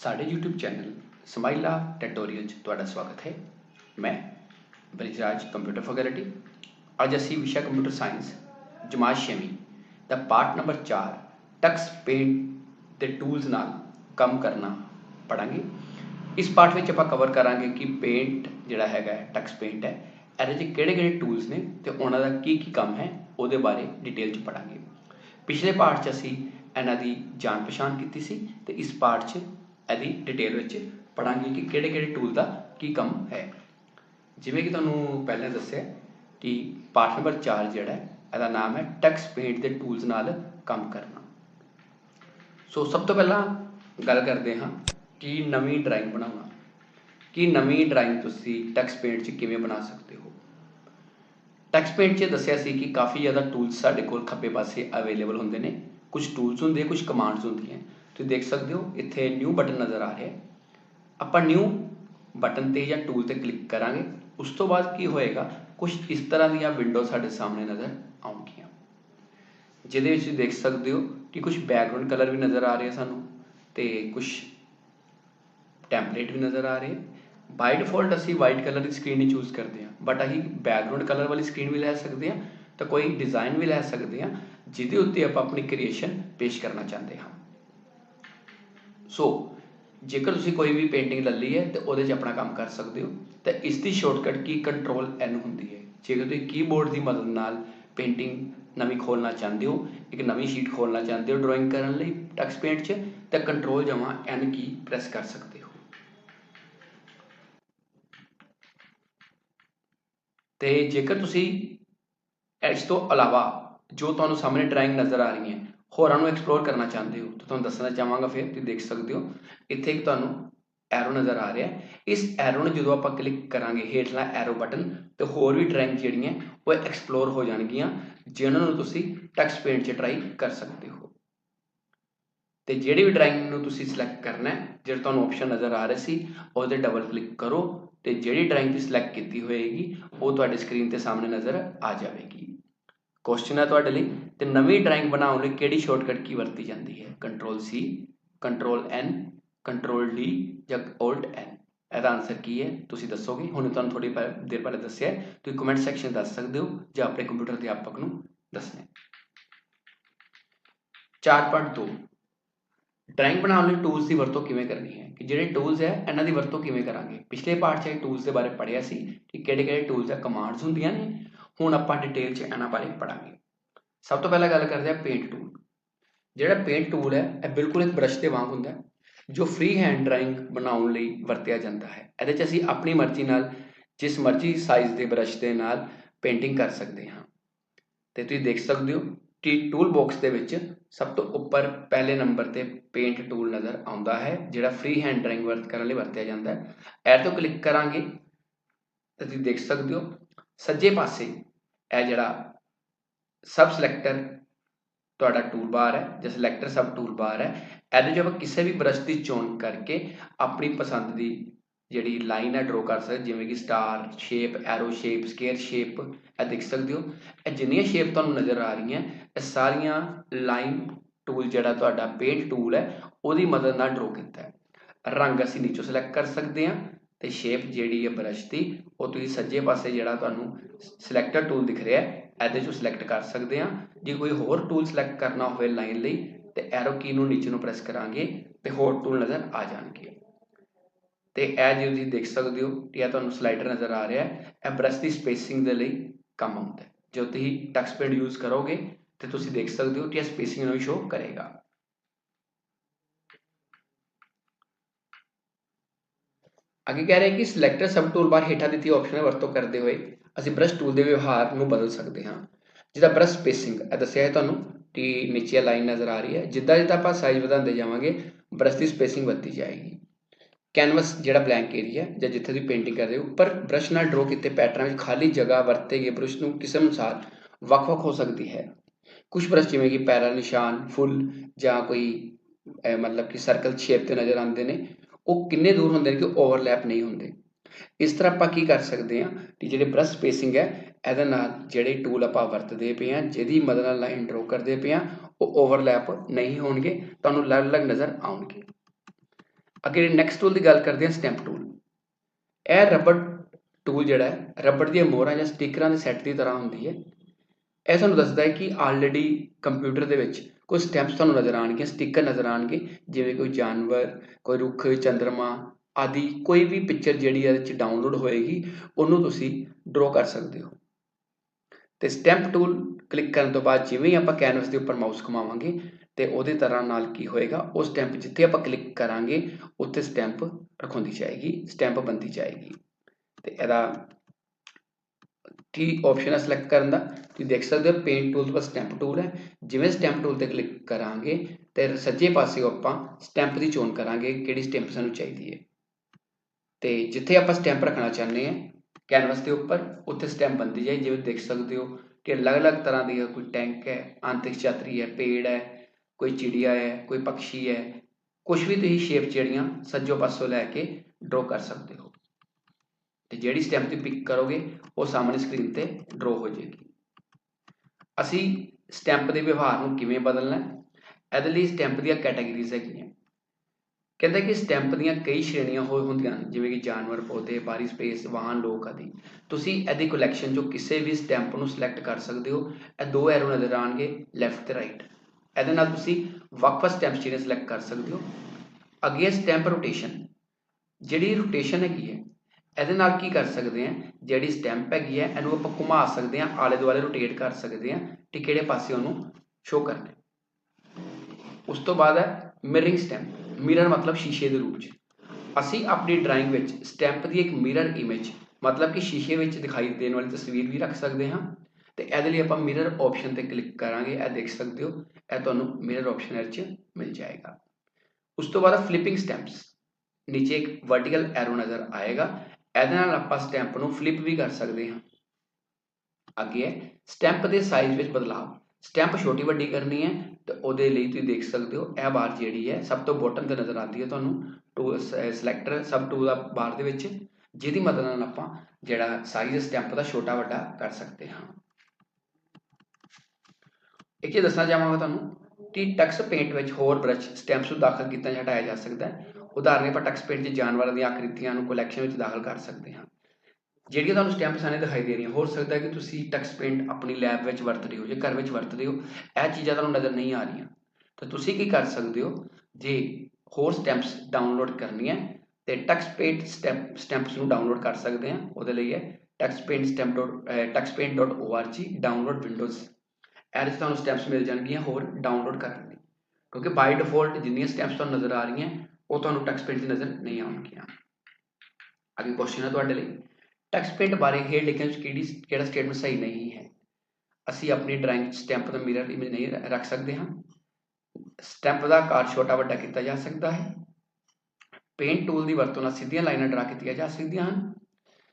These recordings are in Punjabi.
ਸਾਡੇ YouTube ਚੈਨਲ ਸਮਾਈਲਾ ਟੈਟੋਰੀਅਲ 'ਚ ਤੁਹਾਡਾ ਸਵਾਗਤ ਹੈ। ਮੈਂ ਬ੍ਰਿਜਰਾਜ ਕੰਪਿਊਟਰ ਫੈਕਲਟੀ ਅੱਜ ਅਸੀਂ ਵਿਸ਼ਾ ਕੰਪਿਊਟਰ ਸਾਇੰਸ ਜਮਾਤ ਛੇਵੀਂ ਦਾ ਪਾਰਟ ਨੰਬਰ 4 ਟਕਸ, ਪੇਂਟ ਦੇ ਟੂਲਸ ਨਾਲ ਕੰਮ ਕਰਨਾ ਪੜਾਂਗੇ ਇਸ ਪਾਰਟ ਵਿੱਚ ਆਪਾਂ ਕਵਰ ਕਰਾਂਗੇ ਕਿ ਪੇਂਟ ਜਿਹੜਾ ਹੈਗਾ ਟਕਸ ਪੇਂਟ ਹੈ, ਇਹਦੇ 'ਚ ਕਿਹੜੇ ਕਿਹੜੇ ਟੂਲਸ ਨੇ ਤੇ ਉਹਨਾਂ ਦਾ ਕੀ ਕੀ ਕੰਮ ਹੈ, ਉਹਦੇ ਬਾਰੇ ਡਿਟੇਲ 'ਚ ਪੜਾਂਗੇ ਪਿਛਲੇ ਪਾਰਟ 'ਚ ਅਸੀਂ ਇਹਨਾਂ ਦੀ ਜਾਣ ਪਛਾਣ ਕੀਤੀ ਸੀ ਤੇ ਇਸ ਪਾਰਟ 'ਚ ਇਹਦੀ ਡਿਟੇਲ ਵਿੱਚ ਪੜਾਂਗੇ ਕਿ ਕਿਹੜੇ ਕਿਹੜੇ ਟੂਲ ਦਾ ਕੀ ਕੰਮ ਹੈ। ਜਿਵੇਂ ਕਿ ਤੁਹਾਨੂੰ ਪਹਿਲਾਂ ਦੱਸਿਆ ਕਿ ਪਾਠ ਨੰਬਰ 4 ਜਿਹੜਾ ਹੈ, ਇਹਦਾ ਨਾਮ ਹੈ ਟੈਕਸ ਪੇਂਟ ਦੇ ਟੂਲਸ ਨਾਲ ਕੰਮ ਕਰਨਾ। ਸੋ ਸਭ ਤੋਂ ਪਹਿਲਾਂ ਗੱਲ ਕਰਦੇ ਹਾਂ ਕਿ ਨਵੀਂ ਡਰਾਇੰਗ ਬਣਾਉਣਾ। ਕਿ ਨਵੀਂ ਡਰਾਇੰਗ ਤੁਸੀਂ ਟੈਕਸ ਪੇਂਟ 'ਚ ਕਿਵੇਂ ਬਣਾ ਸਕਦੇ ਹੋ? ਟੈਕਸ ਪੇਂਟ 'ਚ ਦੱਸਿਆ ਸੀ ਕਿ ਕਾਫੀ ਜ਼ਿਆਦਾ ਟੂਲਸ ਸਾਡੇ ਕੋਲ ਖੱਬੇ ਪਾਸੇ ਅਵੇਲੇਬਲ ਹੁੰਦੇ ਨੇ। ਕੁਝ ਟੂਲਸ ਹੁੰਦੇ ਕੁਝ ਕਮਾਂਡਸ ਹੁੰਦੀਆਂ। ਤੁਸੀਂ ਦੇਖ ਸਕਦੇ ਹੋ, ਇੱਥੇ ਨਿਊ ਬਟਨ ਨਜ਼ਰ ਆ ਰਿਹਾ ਆਪਾਂ ਨਿਊ ਬਟਨ ਤੇ ਜਾਂ ਟੂਲ ਤੇ ਕਲਿੱਕ ਕਰਾਂਗੇ। ਉਸ ਤੋਂ ਬਾਅਦ ਕੀ ਹੋਏਗਾ ਕੁਝ ਇਸ ਤਰ੍ਹਾਂ ਦੀਆਂ ਵਿੰਡੋ ਸਾਡੇ ਸਾਹਮਣੇ ਨਜ਼ਰ ਆਉਣਗੀਆਂ। ਜਿਹਦੇ ਵਿੱਚ ਦੇਖ ਸਕਦੇ ਹੋ ਕਿ ਕੁਝ ਬੈਕਗ੍ਰਾਉਂਡ ਕਲਰ ਵੀ ਨਜ਼ਰ ਆ ਰਹੇ ਸਾਨੂੰ ਤੇ ਕੁਝ ਟੈਂਪਲੇਟ ਵੀ ਨਜ਼ਰ ਆ ਰਹੇ ਬਾਈ ਡਿਫਾਲਟ ਅਸੀਂ ਵਾਈਟ ਕਲਰ ਦੀ ਸਕਰੀਨ ਹੀ ਚੂਜ਼ ਕਰਦੇ ਹਾਂ ਬਟ ਅਸੀਂ ਬੈਕਗ੍ਰਾਉਂਡ ਕਲਰ ਵਾਲੀ ਸਕਰੀਨ ਵੀ ਲੈ ਸਕਦੇ ਹਾਂ, ਤਾਂ ਕੋਈ ਡਿਜ਼ਾਈਨ ਵੀ ਲੈ ਸਕਦੇ ਹਾਂ, ਜਿਹਦੇ ਉੱਤੇ ਆਪਾਂ ਆਪਣੀ ਕ੍ਰੀਏਸ਼ਨ ਪੇਸ਼ ਕਰਨਾ ਚਾਹੁੰਦੇ ਹਾਂ। ਸੋ ਜੇਕਰ ਤੁਸੀਂ ਕੋਈ ਵੀ ਪੇਂਟਿੰਗ ਲੱਲੀ ਹੈ, ਤੇ ਉਹਦੇ 'ਚ ਆਪਣਾ ਕੰਮ ਕਰ ਸਕਦੇ ਹੋ, ਤਾਂ ਇਸ ਦੀ ਸ਼ਾਰਟਕਟ ਕੀ? ਕੰਟਰੋਲ ਐਨ ਹੁੰਦੀ ਹੈ। ਜੇਕਰ ਤੁਸੀਂ ਕੀਬੋਰਡ ਦੀ ਮਦਦ ਨਾਲ ਪੇਂਟਿੰਗ ਨਵੀਂ ਖੋਲਣਾ ਚਾਹੁੰਦੇ ਹੋ, ਇੱਕ ਨਵੀਂ ਸ਼ੀਟ ਖੋਲਣਾ ਚਾਹੁੰਦੇ ਹੋ ਡਰਾਇੰਗ ਕਰਨ ਲਈ ਟੈਕਸ ਪੇਂਟ 'ਚ, ਤਾਂ ਕੰਟਰੋਲ ਜਮਾ ਐਨ ਕੀ? ਪ੍ਰੈਸ ਕਰ ਸਕਦੇ ਹੋ। ਤੇ ਜੇਕਰ ਤੁਸੀਂ ਇਸ ਤੋਂ ਇਲਾਵਾ ਜੋ ਤੁਹਾਨੂੰ ਸਾਹਮਣੇ ਡਰਾਇੰਗ ਨਜ਼ਰ ਆ ਰਹੀ ਹੈ ਹੋਰਾਂ ਨੂੰ ਐਕਸਪਲੋਰ ਕਰਨਾ ਚਾਹੁੰਦੇ ਹੋ, ਤਾਂ ਤੁਹਾਨੂੰ ਦੱਸਣਾ ਚਾਹਾਂਗਾ ਫਿਰ, ਤੁਸੀਂ ਦੇਖ ਸਕਦੇ ਹੋ, ਇੱਥੇ ਇੱਕ ਤੁਹਾਨੂੰ ਐਰੋ ਨਜ਼ਰ ਆ ਰਿਹਾ ਇਸ ਐਰੋ ਨੂੰ ਜਦੋਂ ਆਪਾਂ ਕਲਿੱਕ ਕਰਾਂਗੇ, ਹੇਠਲਾ ਐਰੋ ਬਟਨ ਤੇ ਹੋਰ ਵੀ ਡਰਾਇੰਗ ਜਿਹੜੀਆਂ, ਉਹ ਐਕਸਪਲੋਰ ਹੋ ਜਾਣਗੀਆਂ ਜਿਨ੍ਹਾਂ ਨੂੰ ਤੁਸੀਂ ਟੈਕਸ ਪੇਂਟ 'ਚ ਟਰਾਈ ਕਰ ਸਕਦੇ ਹੋ। ਤੇ ਜਿਹੜੀ ਵੀ ਡਰਾਇੰਗ ਨੂੰ ਤੁਸੀਂ ਸਿਲੈਕਟ ਕਰਨਾ ਹੈ, ਜਿਹੜਾ ਤੁਹਾਨੂੰ ਆਪਸ਼ਨ ਨਜ਼ਰ ਆ ਰਿਹਾ ਸੀ, ਉਹਦੇ ਡਬਲ ਕਲਿੱਕ ਕਰੋ, ਤੇ ਜਿਹੜੀ ਡਰਾਇੰਗ ਤੁਸੀਂ ਸਿਲੈਕਟ ਕੀਤੀ ਹੋਏਗੀ, ਉਹ ਤੁਹਾਡੀ ਸਕਰੀਨ ਤੇ ਸਾਹਮਣੇ ਨਜ਼ਰ ਆ ਜਾਵੇਗੀ। ਕੁਐਸਚਨ ਹੈ ਤੁਹਾਡੇ ਲਈ ਤੇ ਨਵੀਂ ਡਰਾਇੰਗ ਬਣਾਉਣ ਲਈ ਕਿਹੜੀ ਸ਼ਾਰਟਕਟ ਕੀ ਵਰਤੀ ਜਾਂਦੀ ਹੈ? Control C control N control D ਜਾਂ ਆਲਟ ਐਨ ਇਹਦਾ ਆਨਸਰ ਕੀ ਹੈ? ਤੁਸੀਂ ਦੱਸੋਗੇ? ਹੁਣ ਤੁਹਾਨੂੰ ਥੋੜੀ ਦੇਰ ਪਹਿਲੇ ਦੱਸਿਆ ਤੁਸੀਂ ਕਮੈਂਟ ਸੈਕਸ਼ਨ ਦੱਸ ਸਕਦੇ ਹੋ ਜਾਂ ਆਪਣੇ ਕੰਪਿਊਟਰ ਅਧਿਆਪਕ ਨੂੰ ਦੱਸਣਾ 4.2 ਡਰਾਇੰਗ ਬਣਾਉਣ ਲਈ ਟੂਲਸ ਦੀ ਵਰਤੋਂ ਕਿਵੇਂ ਕਰਨੀ ਹੈ? ਕਿ ਜਿਹੜੇ ਟੂਲਸ ਹੈ, ਇਹਨਾਂ ਦੀ ਵਰਤੋਂ ਕਿਵੇਂ ਕਰਾਂਗੇ? ਪਿਛਲੇ ਪਾਰਟ 'ਚ ਇਹ ਟੂਲਸ ਦੇ ਬਾਰੇ ਪੜ੍ਹਿਆ ਸੀ ਕਿ ਕਿਹੜੇ ਕਿਹੜੇ ਟੂਲਸ ਹੈ ਕਮਾਂਡਸ ਹੁੰਦੀਆਂ ਨੇ ਹੁਣ ਆਪਾਂ ਡਿਟੇਲ 'ਚ ਇਹਨਾਂ ਬਾਰੇ ਪੜਾਂਗੇ ਸਭ ਤੋਂ ਪਹਿਲਾਂ ਗੱਲ ਕਰਦੇ ਹਾਂ ਪੇਂਟ ਟੂਲ ਜਿਹੜਾ ਪੇਂਟ ਟੂਲ ਹੈ, ਇਹ ਬਿਲਕੁਲ ਇੱਕ ਬ੍ਰਸ਼ ਦੇ ਵਾਂਗ ਹੁੰਦਾ ਹੈ, ਜੋ ਫ੍ਰੀ ਹੈਂਡ ਡਰਾਇੰਗ ਬਣਾਉਣ ਲਈ ਵਰਤਿਆ ਜਾਂਦਾ ਹੈ। ਇਹਦੇ 'ਚ ਅਸੀਂ ਆਪਣੀ ਮਰਜ਼ੀ ਨਾਲ, ਜਿਸ ਮਰਜ਼ੀ ਸਾਈਜ਼ ਦੇ ਬ੍ਰਸ਼ ਦੇ ਨਾਲ ਪੇਂਟਿੰਗ ਕਰ ਸਕਦੇ ਹਾਂ। ਤੇ ਤੁਸੀਂ ਦੇਖ ਸਕਦੇ ਹੋ ਕਿ ਟੂਲ ਬਾਕਸ ਦੇ ਵਿੱਚ ਸਭ ਤੋਂ ਉੱਪਰ ਪਹਿਲੇ ਨੰਬਰ ਤੇ ਪੇਂਟ ਟੂਲ ਨਜ਼ਰ ਆਉਂਦਾ ਹੈ, ਜਿਹੜਾ ਫ੍ਰੀ ਹੈਂਡ ਡਰਾਇੰਗ ਵਰਤ ਕਰਨ ਲਈ ਵਰਤਿਆ ਜਾਂਦਾ ਹੈ। ਇਹ ਤੋਂ ਕਲਿੱਕ ਕਰਾਂਗੇ ਤੁਸੀਂ ਦੇਖ ਸਕਦੇ ਹੋ, ਸੱਜੇ ਪਾਸੇ ਇਹ ਜਿਹੜਾ ਸਬ ਸਿਲੈਕਟਰ ਤੁਹਾਡਾ ਟੂਲ ਬਾਰ ਹੈ, ਜਾਂ ਸਿਲੈਕਟਰ ਸਬ ਟੂਲ ਬਾਰ ਹੈ, ਇਹਦੇ 'ਚ ਆਪਾਂ ਕਿਸੇ ਵੀ ਬ੍ਰਸ਼ ਦੀ ਚੋਣ ਕਰਕੇ ਆਪਣੀ ਪਸੰਦ ਦੀ ਜਿਹੜੀ ਲਾਈਨ ਹੈ ਡਰਾ ਕਰ ਸਕਦੇ, ਜਿਵੇਂ ਕਿ star shape arrow shape square shape ਇਹ ਦੇਖ ਸਕਦੇ ਹੋ। ਇਹ ਜਿੰਨੀਆਂ ਸ਼ੇਪ ਤੁਹਾਨੂੰ ਨਜ਼ਰ ਆ ਰਹੀਆਂ, ਇਹ ਸਾਰੀਆਂ ਲਾਈਨ ਟੂਲ ਜਿਹੜਾ ਤੁਹਾਡਾ ਪੇਂਟ ਟੂਲ ਹੈ, ਉਹਦੀ ਮਦਦ ਨਾਲ ਡਰਾ ਕੀਤਾ ਹੈ। ਰੰਗ ਅਸੀਂ ਨੀਚੋਂ ਸਿਲੈਕਟ ਕਰ ਸਕਦੇ ਹਾਂ। ਤੇ ਸ਼ੇਪ ਜਿਹੜੀ ਹੈ ਬ੍ਰਸ਼ ਦੀ, ਉਹ ਤੁਸੀਂ ਸੱਜੇ ਪਾਸੇ ਜਿਹੜਾ ਤੁਹਾਨੂੰ ਸਿਲੈਕਟਰ ਟੂਲ ਦਿਖ ਰਿਹਾ ਹੈ, ਇਹਦੇ ਚੋਂ ਸਿਲੈਕਟ ਕਰ ਸਕਦੇ ਹਾਂ। ਜੇ ਕੋਈ ਹੋਰ ਟੂਲ ਸਿਲੈਕਟ ਕਰਨਾ ਹੋਵੇ ਲਾਈਨ ਲਈ, ਤੇ ਐਰੋ ਕੀ ਨੂੰ ਨੀਚੇ ਨੂੰ ਪ੍ਰੈਸ ਕਰਾਂਗੇ ਤੇ ਹੋਰ ਟੂਲ ਨਜ਼ਰ ਆ ਜਾਣਗੇ। ਤੇ ਇਹ ਜੇ ਤੁਸੀਂ ਦੇਖ ਸਕਦੇ ਹੋ ਕਿ ਇਹ ਤੁਹਾਨੂੰ ਸਲਾਈਡਰ ਨਜ਼ਰ ਆ ਰਿਹਾ ਹੈ। ਇਹ ਬ੍ਰਸ਼ ਦੀ ਸਪੇਸਿੰਗ ਦੇ ਲਈ ਕੰਮ ਆਉਂਦਾ ਹੈ। ਜੇ ਤੁਸੀਂ ਟੈਕਸਟ ਪੈਡ ਯੂਜ਼ ਕਰੋਗੇ, ਤੇ ਤੁਸੀਂ ਦੇਖ ਸਕਦੇ ਹੋ ਕਿ ਇਹ ਸਪੇਸਿੰਗ ਨੂੰ ਸ਼ੋ ਕਰੇਗਾ। ਅੱਗੇ ਕਹਿ ਰਹੇ ਕਿ ਸਿਲੈਕਟਰ ਸਬ ਟੂਲ ਹੇਠਾਂ ਦਿੱਤੀ ਆਪਸ਼ਨ ਵਰਤੋਂ ਕਰਦੇ ਹੋਏ। ਅਸੀਂ ਬ੍ਰਸ਼ ਟੂਲ ਦੇ ਵਿਵਹਾਰ ਨੂੰ ਬਦਲ ਸਕਦੇ ਹਾਂ। ਜਿਹਦਾ ਬ੍ਰਸ਼ ਸਪੇਸਿੰਗ ਇਹ ਦੱਸਿਆ ਹੈ ਤੁਹਾਨੂੰ ਕਿ ਨੀਚੇ ਲਾਈਨ ਨਜ਼ਰ ਆ ਰਹੀ ਹੈ। ਜਿੱਦਾਂ ਜਿੱਦਾਂ ਆਪਾਂ ਸਾਈਜ਼ ਵਧਾਉਂਦੇ ਜਾਵਾਂਗੇ ਬ੍ਰਸ਼ ਦੀ ਸਪੇਸਿੰਗ ਵੱਧਦੀ ਜਾਏਗੀ। ਕੈਨਵਸ ਜਿਹੜਾ ਬਲੈਂਕ ਏਰੀਆ ਜਾਂ ਜਿੱਥੇ ਤੁਸੀਂ ਪੇਂਟਿੰਗ ਕਰਦੇ ਹੋ, ਉੱਪਰ ਬ੍ਰਸ਼ ਨਾਲ ਡਰਾ ਕੀਤੇ ਪੈਟਰਨ ਵਿੱਚ ਖਾਲੀ ਜਗ੍ਹਾ ਵਰਤੇ ਗਏ ਬ੍ਰਸ਼ ਨੂੰ ਕਿਸਮ ਅਨੁਸਾਰ ਵੱਖ-ਵੱਖ ਹੋ ਸਕਦੀ ਹੈ। ਕੁਝ ਬ੍ਰਸ਼ ਜਿਵੇਂ ਕਿ ਪੈਰਾ ਨਿਸ਼ਾਨ, ਫੁੱਲ ਜਾਂ ਕੋਈ ਮਤਲਬ ਕਿ ਸਰਕਲ ਸ਼ੇਪ ਤੇ ਨਜ਼ਰ ਆਉਂਦੇ ਨੇ ਉਹ ਕਿੰਨੇ ਦੂਰ ਹੁੰਦੇ ਨੇ ਕਿ ਓਵਰਲੈਪ ਨਹੀਂ ਹੁੰਦੇ। ਇਸ ਤਰ੍ਹਾਂ ਆਪਾਂ ਕੀ ਕਰ ਸਕਦੇ ਹਾਂ ਕਿ ਜਿਹੜੇ ਬ੍ਰਸ਼ ਸਪੇਸਿੰਗ ਹੈ, ਇਹਦੇ ਨਾਲ ਜਿਹੜੇ ਟੂਲ ਆਪਾਂ ਵਰਤਦੇ ਪਏ ਹਾਂ, ਜਿਹਦੀ ਮਦਦ ਨਾਲ ਲਾਈਨ ਡਰਾ ਕਰਦੇ ਪਏ ਹਾਂ, ਉਹ ਓਵਰਲੈਪ ਨਹੀਂ ਹੋਣਗੇ, ਤੁਹਾਨੂੰ ਅਲੱਗ-ਅਲੱਗ ਨਜ਼ਰ ਆਉਣਗੇ। ਅੱਗੇ ਨੈਕਸਟ ਟੂਲ ਦੀ ਗੱਲ ਕਰਦੇ ਹਾਂ ਸਟੈਂਪ ਟੂਲ ਇਹ ਰਬੜ ਟੂਲ ਜਿਹੜਾ ਹੈ ਰਬੜ ਦੀਆਂ ਮੋਹਰਾਂ ਜਾਂ ਸਟickਰਾਂ ਦੇ ਸੈੱਟ ਦੀ ਤਰ੍ਹਾਂ ਹੁੰਦੀ ਹੈ। ਇਹ ਸਾਨੂੰ ਦੱਸਦਾ ਹੈ ਕਿ ਆਲਰੇਡੀ ਕੰਪਿਊਟਰ ਦੇ ਵਿੱਚ ਕੁਝ ਸਟੈਂਪਸ ਤੁਹਾਨੂੰ ਨਜ਼ਰ ਆਣਗੇ ਸਟicker ਨਜ਼ਰ ਆਉਣਗੇ, ਜਿਵੇਂ ਕੋਈ ਜਾਨਵਰ, ਕੋਈ ਰੁੱਖ, ਚੰਦਰਮਾ ਆਦਿ, ਕੋਈ ਵੀ ਪਿਕਚਰ ਜਿਹੜੀ ਇਹਦੇ ਵਿੱਚ ਡਾਊਨਲੋਡ ਹੋਏਗੀ, ਉਹਨੂੰ ਤੁਸੀਂ ਡਰਾ ਕਰ ਸਕਦੇ ਹੋ। ਤੇ ਸਟੈਂਪ ਟੂਲ ਕਲਿੱਕ ਕਰਨ ਤੋਂ ਬਾਅਦ ਜਿਵੇਂ ਹੀ ਆਪਾਂ ਕੈਨਵਸ ਦੇ ਉੱਪਰ ਮਾਊਸ ਘੁਮਾਵਾਂਗੇ, ਤੇ ਉਹਦੇ ਤਰ੍ਹਾਂ ਨਾਲ ਕੀ ਹੋਏਗਾ, ਉਹ ਸਟੈਂਪ ਜਿੱਥੇ ਆਪਾਂ ਕਲਿੱਕ ਕਰਾਂਗੇ, ਉੱਥੇ ਸਟੈਂਪ ਰਖਾਉਂਦੀ ਜਾਏਗੀ ਸਟੈਂਪ ਬੰਦੀ ਜਾਏਗੀ। ਤੇ ਇਹਦਾ ਕੀ ਆਪਸ਼ਨ ਹੈ ਸਿਲੈਕਟ ਕਰਨ ਦਾ? ਤੁਸੀਂ ਦੇਖ ਸਕਦੇ ਹੋ ਪੇਂਟ ਟੂਲ ਤੋਂ ਸਟੈਂਪ ਟੂਲ ਹੈ। ਜਿਵੇਂ ਸਟੈਂਪ ਟੂਲ ਤੇ ਕਲਿੱਕ ਕਰਾਂਗੇ, ਤੇ ਸੱਜੇ ਪਾਸੇ ਆਪਾਂ ਸਟੈਂਪ ਦੀ ਚੋਣ ਕਰਾਂਗੇ, ਕਿਹੜੀ ਸਟੈਂਪ ਸਾਨੂੰ ਚਾਹੀਦੀ ਹੈ। ਤੇ ਜਿੱਥੇ ਆਪਾਂ ਸਟੈਂਪ ਰੱਖਣਾ ਚਾਹੁੰਦੇ ਹਾਂ ਕੈਨਵਸ ਦੇ ਉੱਪਰ, ਉੱਥੇ ਸਟੈਂਪ ਬੰਦੀ ਜਾਏ ਜਿਵੇਂ ਦੇਖ ਸਕਦੇ ਹੋ ਕਿ ਅਲੱਗ-ਅਲੱਗ ਤਰ੍ਹਾਂ ਦੀ ਕੋਈ ਟੈਂਕ ਹੈ ਅੰਤਰਿਕਸ਼ ਯਾਤਰੀ ਹੈ, ਪੇੜ ਹੈ, ਕੋਈ ਚਿੜੀਆ ਹੈ, ਕੋਈ ਪੰਛੀ ਹੈ। ਕੁਝ ਵੀ ਤੁਸੀਂ ਸ਼ੇਪ ਜਿਹੜੀਆਂ ਸੱਜੋ ਪਾਸੋਂ ਲੈ ਕੇ ਡਰਾ ਕਰ ਸਕਦੇ ਹੋ। ਤੇ ਜਿਹੜੀ ਸਟੈਂਪ ਤੁਸੀਂ ਪਿਕ ਕਰੋਗੇ, ਉਹ ਸਾਹਮਣੇ ਸਕਰੀਨ ਤੇ ਡਰਾ ਹੋ ਜਾਏਗੀ। ਅਸੀਂ ਸਟੈਂਪ ਦੇ ਵਿਵਹਾਰ ਨੂੰ ਕਿਵੇਂ ਬਦਲਣਾ ਇਹਦੇ ਲਈ ਸਟੈਂਪ ਦੀਆਂ ਕੈਟਾਗਰੀਜ਼ ਹੈਗੀਆਂ। ਕਹਿੰਦਾ ਕਿ ਸਟੈਂਪ ਦੀਆਂ ਕਈ ਸ਼੍ਰੇਣੀਆਂ ਹੋ, ਹੁੰਦੀਆਂ ਹਨ, ਜਿਵੇਂ ਕਿ ਜਾਨਵਰ, ਪੌਦੇ ਬਾਰੀ ਸਪੇਸ ਵਾਹਨ, ਲੋਕ ਆਦਿ। ਤੁਸੀਂ ਇਹਦੀ ਕਲੈਕਸ਼ਨ ਚੋਂ ਕਿਸੇ ਵੀ ਸਟੈਂਪ ਨੂੰ ਸਿਲੈਕਟ ਕਰ ਸਕਦੇ ਹੋ। ਇਹ ਦੋ ਐਰੋ ਨਜ਼ਰ ਆਣਗੇ ਲੈਫਟ ਤੇ ਰਾਈਟ ਇਹਦੇ ਨਾਲ ਤੁਸੀਂ ਵੱਖ-ਵੱਖ ਸਟੈਂਪ ਜਿਹੜੇ ਸਿਲੈਕਟ ਕਰ ਸਕਦੇ ਹੋ। ਅੱਗੇ ਸਟੈਂਪ ਰੋਟੇਸ਼ਨ ਜਿਹੜੀ ਰੋਟੇਸ਼ਨ ਹੈਗੀ ਹੈ ਇਹਦੇ ਨਾਲ ਕੀ ਕਰ ਸਕਦੇ ਆ ਜਿਹੜੀ ਸਟੈਂਪ ਹੈਗੀ ਹੈ, ਇਹਨੂੰ ਆਪਾਂ ਘੁਮਾ ਸਕਦੇ ਆ ਆਲੇ ਦੁਆਲੇ ਰੋਟੇਟ ਕਰ ਸਕਦੇ ਆ ਕਿ ਕਿਹੜੇ ਪਾਸੇ ਉਹਨੂੰ ਸ਼ੋ ਕਰਨਾ ਉਸ ਤੋਂ ਬਾਅਦ ਹੈ ਮਿਰਰਿੰਗ ਸਟੈਂਪ ਮਿਰਰ ਮਤਲਬ ਸ਼ੀਸ਼ੇ ਦੇ ਰੂਪ 'ਚ। ਅਸੀਂ ਆਪਣੀ ਡਰਾਇੰਗ ਵਿੱਚ ਸਟੈਂਪ ਦੀ ਇੱਕ ਮਿਰਰ ਇਮੇਜ ਮਤਲਬ ਕਿ ਸ਼ੀਸ਼ੇ ਵਿੱਚ ਦਿਖਾਈ ਦੇਣ ਵਾਲੀ ਤਸਵੀਰ ਵੀ ਰੱਖ ਸਕਦੇ ਹਾਂ, ਤੇ ਇਹਦੇ ਲਈ ਆਪਾਂ ਮਿਰਰ ਆਪਸ਼ਨ ਤੇ ਕਲਿੱਕ ਕਰਾਂਗੇ, ਇਹ ਦੇਖ ਸਕਦੇ ਹੋ, ਇਹ ਤੁਹਾਨੂੰ ਮਿਰਰ ਆਪਸ਼ਨ ਵਿੱਚ ਮਿਲ ਜਾਏਗਾ। ਉਸ ਤੋਂ ਬਾਅਦ ਫਲਿਪਿੰਗ ਸਟੈਂਪਸ ਨੀਚੇ ਇੱਕ ਵਰਟੀਕਲ ਐਰੋ ਨਜ਼ਰ ਆਏਗਾ ਇਹਦੇ ਨਾਲ ਆਪਾਂ ਸਟੈਂਪ ਨੂੰ ਫਲਿੱਪ ਵੀ ਕਰ ਸਕਦੇ ਹਾਂ। ਅੱਗੇ ਹੈ ਸਟੈਂਪ ਦੇ ਸਾਈਜ਼ ਵਿੱਚ ਬਦਲਾਅ। ਸਟੈਂਪ ਛੋਟੀ ਵੱਡੀ ਕਰਨੀ ਹੈ ਤੇ ਉਹਦੇ ਲਈ ਤੁਸੀਂ ਦੇਖ ਸਕਦੇ ਹੋ, ਇਹ ਬਾਰ ਜਿਹੜੀ ਹੈ, ਸਭ ਤੋਂ ਬਾਟਮ ਤੇ ਨਜ਼ਰ ਆਉਂਦੀ ਹੈ ਤੁਹਾਨੂੰ। ਟੂ ਸਿਲੈਕਟਰ ਸਬ ਟੂ ਦਾ ਬਾਰ ਦੇ ਵਿੱਚ, ਜਿਹਦੀ ਮਦਦ ਨਾਲ ਆਪਾਂ ਜਿਹੜਾ ਸਾਈਜ਼ ਸਟੈਂਪ ਦਾ ਛੋਟਾ ਵੱਡਾ ਕਰ ਸਕਦੇ ਹਾਂ। ਇਹ ਚੀਜ਼ ਦੱਸਣਾ ਚਾਹਾਂਗਾ ਤੁਹਾਨੂੰ, ਕਿ ਟੈਕਸ ਪੇਂਟ ਵਿੱਚ ਹੋਰ ਬ੍ਰਸ਼ ਸਟੈਂਪਸ ਨੂੰ ਦਾਖਲ ਕੀਤਾ ਜਾਂ ਹਟਾਇਆ ਜਾ ਸਕਦਾ ਹੈ। ਉਦਾਹਰਨ ਆਪਾਂ ਟੈਕਸ ਪੇਂਟ 'ਚ ਜਾਨਵਰਾਂ ਦੀਆਂ ਆਕ੍ਰਿਤੀਆਂ ਨੂੰ ਕਲੈਕਸ਼ਨ ਵਿੱਚ ਦਾਖਲ ਕਰ ਸਕਦੇ ਹਾਂ। ਜਿਹੜੀਆਂ ਤੁਹਾਨੂੰ ਸਟੈਂਪਸ ਆਨੇ ਦਿਖਾਈ ਦੇ ਰਹੀਆਂ, ਹੋ ਸਕਦਾ ਹੈ ਕਿ ਤੁਸੀਂ ਟੈਕਸ ਪੇਂਟ ਆਪਣੀ ਲੈਬ ਵਿੱਚ ਵਰਤ ਰਹੇ ਹੋ ਜਾਂ ਘਰ ਵਿੱਚ ਵਰਤ ਰਹੇ ਹੋ, ਇਹ ਚੀਜ਼ਾਂ ਤੁਹਾਨੂੰ ਨਜ਼ਰ ਨਹੀਂ ਆ ਰਹੀਆਂ। ਤਾਂ ਤੁਸੀਂ ਕੀ ਕਰ ਸਕਦੇ ਹੋ? ਜੇ ਹੋਰ ਸਟੈਂਪਸ ਡਾਊਨਲੋਡ ਕਰਨੀਆਂ ਤੇ ਟੈਕਸ ਪੇਂਟ ਸਟੈਂਪਸ ਨੂੰ ਡਾਊਨਲੋਡ ਕਰ ਸਕਦੇ ਹਾਂ। ਉਹਦੇ ਲਈ ਹੈ textpaint.org ਡਾਊਨਲੋਡ ਵਿੰਡੋਜ਼ ਇਹਦੇ 'ਚ ਤੁਹਾਨੂੰ ਸਟੈਂਪਸ ਮਿਲ ਜਾਣਗੀਆਂ, ਹੋਰ ਡਾਊਨਲੋਡ ਕਰਨ ਲਈ। ਕਿਉਂਕਿ ਬਾਈ ਡਿਫਾਲਟ ਜਿੰਨੀਆਂ ਸਟੈਂਪਸ ਤੁਹਾਨੂੰ ਨਜ਼ਰ ਆ ਰਹੀਆਂ ਉਹ ਤੁਹਾਨੂੰ ਟੈਕਸ ਪੇਂਟ ਦੀ ਨਜ਼ਰ ਨਹੀਂ ਆਉਣਗੀਆਂ। ਅੱਗੇ ਕੁਐਸਚਨ ਹੈ ਤੁਹਾਡੇ ਲਈ। ਟੈਕਸ ਪੇਂਟ ਬਾਰੇ ਹੇਠ ਲਿਖਣ 'ਚ ਕਿਹੜੀ ਕਿਹੜਾ ਸਟੇਟਮੈਂਟ ਸਹੀ ਨਹੀਂ ਹੈ? ਅਸੀਂ ਆਪਣੀ ਡਰਾਇੰਗ ਸਟੈਂਪ ਦਾ ਮਿਰਰ ਇਮੇਜ ਨਹੀਂ ਰੱਖ ਸਕਦੇ ਹਾਂ। ਸਟੈਂਪ ਦਾ ਆਕਾਰ ਛੋਟਾ ਵੱਡਾ ਕੀਤਾ ਜਾ ਸਕਦਾ ਹੈ। ਪੇਂਟ ਟੂਲ ਦੀ ਵਰਤੋਂ ਨਾਲ ਸਿੱਧੀਆਂ ਲਾਈਨਾਂ ਡਰਾ ਕੀਤੀਆਂ ਜਾ ਸਕਦੀਆਂ ਹਨ।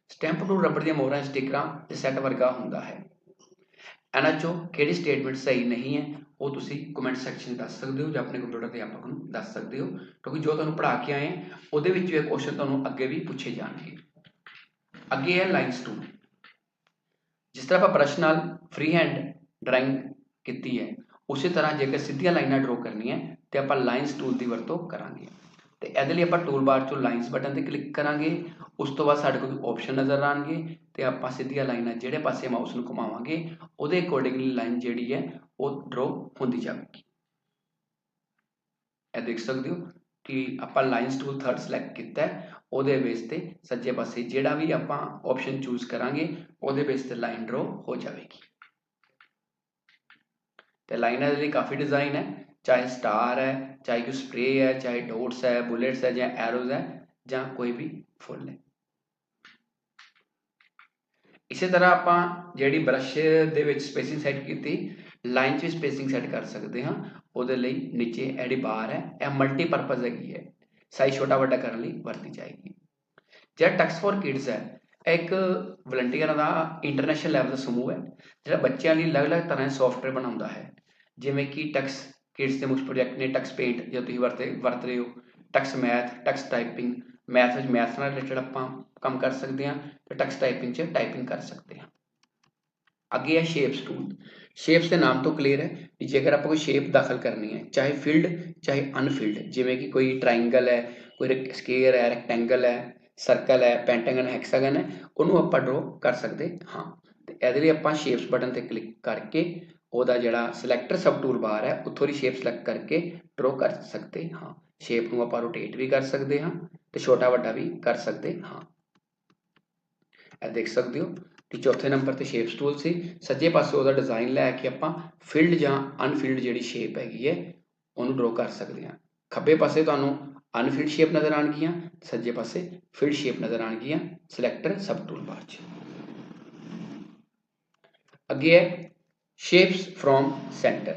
ਸਟੈਂਪ ਟੂਲ ਰਬੜ ਦੀਆਂ ਮੋਹਰਾਂ, ਸਟਿਕਰਾਂ ਤੇ ਸੈੱਟ ਵਰਗਾ ਹੁੰਦਾ ਹੈ। ਇਹਨਾਂ ਚੋਂ ਕਿਹੜੀ ਸਟੇਟਮੈਂਟ ਸਹੀ ਨਹੀਂ ਹੈ? ਉਹ ਤੁਸੀਂ ਕਮੈਂਟ ਸੈਕਸ਼ਨ ਦੱਸ ਸਕਦੇ ਹੋ ਜਾਂ ਆਪਣੇ ਕੰਪਿਊਟਰ ਤੇ ਅਧਿਆਪਕ ਨੂੰ ਦੱਸ ਸਕਦੇ ਹੋ, ਕਿਉਂਕਿ ਜੋ ਤੁਹਾਨੂੰ ਪੜ੍ਹਾ ਕੇ ਆਏ ਉਹਦੇ ਵਿੱਚ ਇਹ ਕੁਐਸਚਨ ਤੁਹਾਨੂੰ ਅੱਗੇ ਵੀ ਪੁੱਛੇ ਜਾਣਗੇ। ਅੱਗੇ ਹੈ ਲਾਈਨਸ ਟੂਲ ਜਿਸ ਤਰ੍ਹਾਂ ਆਪਾਂ ਬ੍ਰਸ਼ ਨਾਲ ਫ੍ਰੀ ਹੈਂਡ ਡਰਾਇੰਗ ਕੀਤੀ ਹੈ, ਉਸੇ ਤਰ੍ਹਾਂ ਜੇਕਰ ਸਿੱਧੀਆਂ ਲਾਈਨਾਂ ਡਰਾ ਕਰਨੀਆਂ ਤੇ ਆਪਾਂ ਲਾਈਨਸ ਟੂਲ ਦੀ ਵਰਤੋਂ ਕਰਾਂਗੇ। ਤੇ ਇਹਦੇ ਲਈ ਆਪਾਂ ਟੂਲ ਬਾਰ ਚੋਂ ਲਾਈਨਸ ਬਟਨ ਤੇ ਕਲਿੱਕ ਕਰਾਂਗੇ, ਉਸ ਤੋਂ ਬਾਅਦ ਸਾਡੇ ਕੋਲ ਆਪਸ਼ਨ ਨਜ਼ਰ ਆਣਗੇ, ਤੇ ਆਪਾਂ ਸਿੱਧੀਆਂ ਲਾਈਨਾਂ ਜਿਹੜੇ ਪਾਸੇ ਮਾਊਸ ਨੂੰ ਘੁਮਾਵਾਂਗੇ, ਉਹਦੇ ਅਕੋਰਡਿੰਗਲੀ ਲਾਈਨ ਜਿਹੜੀ ਹੈ ਉਹ ਡਰਾ ਹੁੰਦੀ ਜਾਵੇਗੀ। ਇਹ ਦੇਖ ਸਕਦੇ ਹੋ ਕਿ ਆਪਾਂ ਲਾਈਨਸ ਟੂਲ ਥਰਡ ਸਿਲੈਕਟ ਕੀਤਾ ਹੈ। ਉਹਦੇ ਬੇਸ ਤੇ ਸੱਜੇ ਪਾਸੇ ਜਿਹੜਾ ਵੀ ਆਪਾਂ ਆਪਸ਼ਨ ਚੂਜ਼ ਕਰਾਂਗੇ, ਉਹਦੇ ਬੇਸ ਤੇ ਲਾਈਨ ਡਰਾ ਹੋ ਜਾਵੇਗੀ। ਤੇ ਲਾਈਨਾਂ ਦੇ ਲਈ ਕਾਫੀ ਡਿਜ਼ਾਈਨ ਹੈ। ਚਾਹੇ ਸਟਾਰ ਹੈ, ਚਾਹੇ ਕੋਈ ਸਪਰੇ ਹੈ, ਚਾਹੇ ਡੋਟਸ ਹੈ ਬੁਲੇਟਸ ਹੈ, ਜਾਂ ਐਰੋਜ਼ ਹੈ, ਜਾਂ ਕੋਈ ਵੀ ਫੁੱਲ ਹੈ। ਇਸੇ ਤਰ੍ਹਾਂ ਆਪਾਂ ਜਿਹੜੀ ਬ੍ਰਸ਼ ਦੇ ਵਿੱਚ ਸਪੇਸਿੰਗ ਸੈੱਟ ਕੀਤੀ ਲਾਈਨ 'ਚ ਵੀ ਸਪੇਸਿੰਗ ਸੈੱਟ ਕਰ ਸਕਦੇ ਹਾਂ। ਉਹਦੇ ਲਈ ਨੀਚੇ ਐਡੀ ਬਾਰ ਹੈ, ਇਹ ਮਲਟੀਪਰਪਸ ਹੈਗੀ ਹੈ। ਸਾਈਜ਼ ਛੋਟਾ ਵੱਡਾ ਕਰਨ ਲਈ ਵਰਤੀ ਜਾਏਗੀ। ਜਿਹੜਾ ਟੈਕਸ ਫॉर ਕਿਡਸ ਹੈ ਇੱਕ ਵਲੰਟੀਅਰਾਂ ਦਾ ਇੰਟਰਨੈਸ਼ਨਲ ਲੈਵਲ ਦਾ ਸਮੂਹ ਹੈ, ਜਿਹੜਾ ਬੱਚਿਆਂ ਲਈ ਅਲੱਗ-ਅਲੱਗ ਤਰ੍ਹਾਂ ਦੇ ਸੌਫਟਵੇਅਰ ਬਣਾਉਂਦਾ ਹੈ। ਜਿਵੇਂ ਕਿ ਟੈਕਸ ਕਿਡਸ ਦੇ ਮੁੱਖ ਪ੍ਰੋਜੈਕਟ ਨੇ ਟੈਕਸ ਪੇਂਟ ਜੇ ਤੁਸੀਂ ਵਰਤੇ, ਵਰਤ ਰਹੇ ਹੋ। Tux Math Tux typing math ਵਿੱਚ ਮੈਥ ਨਾਲ ਰਿਲੇਟਡ ਆਪਾਂ ਕੰਮ ਕਰ ਸਕਦੇ ਹਾਂ, ਤੇ ਟੈਕਸ ਟਾਈਪਿੰਗ 'ਚ ਟਾਈਪਿੰਗ ਕਰ ਸਕਦੇ ਹਾਂ। ਅੱਗੇ ਹੈ ਸ਼ੇਪਸ ਟੂਲ ਸ਼ੇਪਸ ਦੇ ਨਾਮ ਤੋਂ ਕਲੀਅਰ ਹੈ ਕਿ ਜੇਕਰ ਆਪਾਂ ਕੋਈ ਸ਼ੇਪ ਦਾਖਲ ਕਰਨੀ ਹੈ, ਚਾਹੇ ਫਿਲਡ ਚਾਹੇ ਅਨਫਿਲਡ ਜਿਵੇਂ ਕਿ ਕੋਈ ਟ੍ਰਾਇੰਗਲ ਹੈ, ਕੋਈ ਸਕੇਅਰ ਹੈ ਰੈਕਟੈਂਗਲ ਹੈ ਸਰਕਲ ਹੈ ਪੈਂਟਾਗਨ ਹੈਕਸਾਗਨ ਹੈ, ਉਹਨੂੰ ਆਪਾਂ ਡਰਾ ਕਰ ਸਕਦੇ ਹਾਂ। ਤੇ ਇਹਦੇ ਲਈ ਆਪਾਂ ਸ਼ੇਪਸ ਬਟਨ ਤੇ ਕਲਿੱਕ ਕਰਕੇ ਉਹਦਾ ਜਿਹੜਾ ਸਿਲੈਕਟਰ ਸਬ ਟੂਲ ਬਾਰ ਹੈ, ਉੱਥੋਂ ਦੀ ਸ਼ੇਪ ਸਿਲੈਕਟ ਕਰਕੇ ਡਰਾ ਕਰ ਸਕਦੇ ਹਾਂ। ਸ਼ੇਪ ਨੂੰ ਆਪਾਂ ਰੋਟੇਟ ਵੀ ਕਰ ਸਕਦੇ ਹਾਂ ਤੇ ਛੋਟਾ ਵੱਡਾ ਵੀ ਕਰ ਸਕਦੇ ਹਾਂ। ਇਹ ਦੇਖ ਸਕਦੇ ਹੋ। ਕਿ ਚੌਥੇ ਨੰਬਰ ਤੇ ਸ਼ੇਪਸ ਟੂਲ ਸੀ। ਸੱਜੇ ਪਾਸੇ ਉਹਦਾ ਡਿਜ਼ਾਈਨ ਲੈ ਕੇ ਆਪਾਂ ਫਿਲਡ ਜਾਂ ਅਨਫਿਲਡ ਜਿਹੜੀ ਸ਼ੇਪ ਹੈਗੀ ਹੈ, ਉਹਨੂੰ ਡਰਾ ਕਰ ਸਕਦੇ ਹਾਂ। ਖੱਬੇ ਪਾਸੇ ਤੁਹਾਨੂੰ ਅਨਫਿਲਡ ਸ਼ੇਪ ਨਜ਼ਰ ਆਣਗੀਆਂ ਸੱਜੇ ਪਾਸੇ ਫਿਲਡ ਸ਼ੇਪ ਨਜ਼ਰ ਆਣਗੀਆਂ ਸਿਲੈਕਟਰ ਸਬ ਟੂਲ ਬਾਰ 'ਚ। ਅੱਗੇ ਹੈ ਸ਼ੇਪਸ ਫਰੋਮ ਸੈਂਟਰ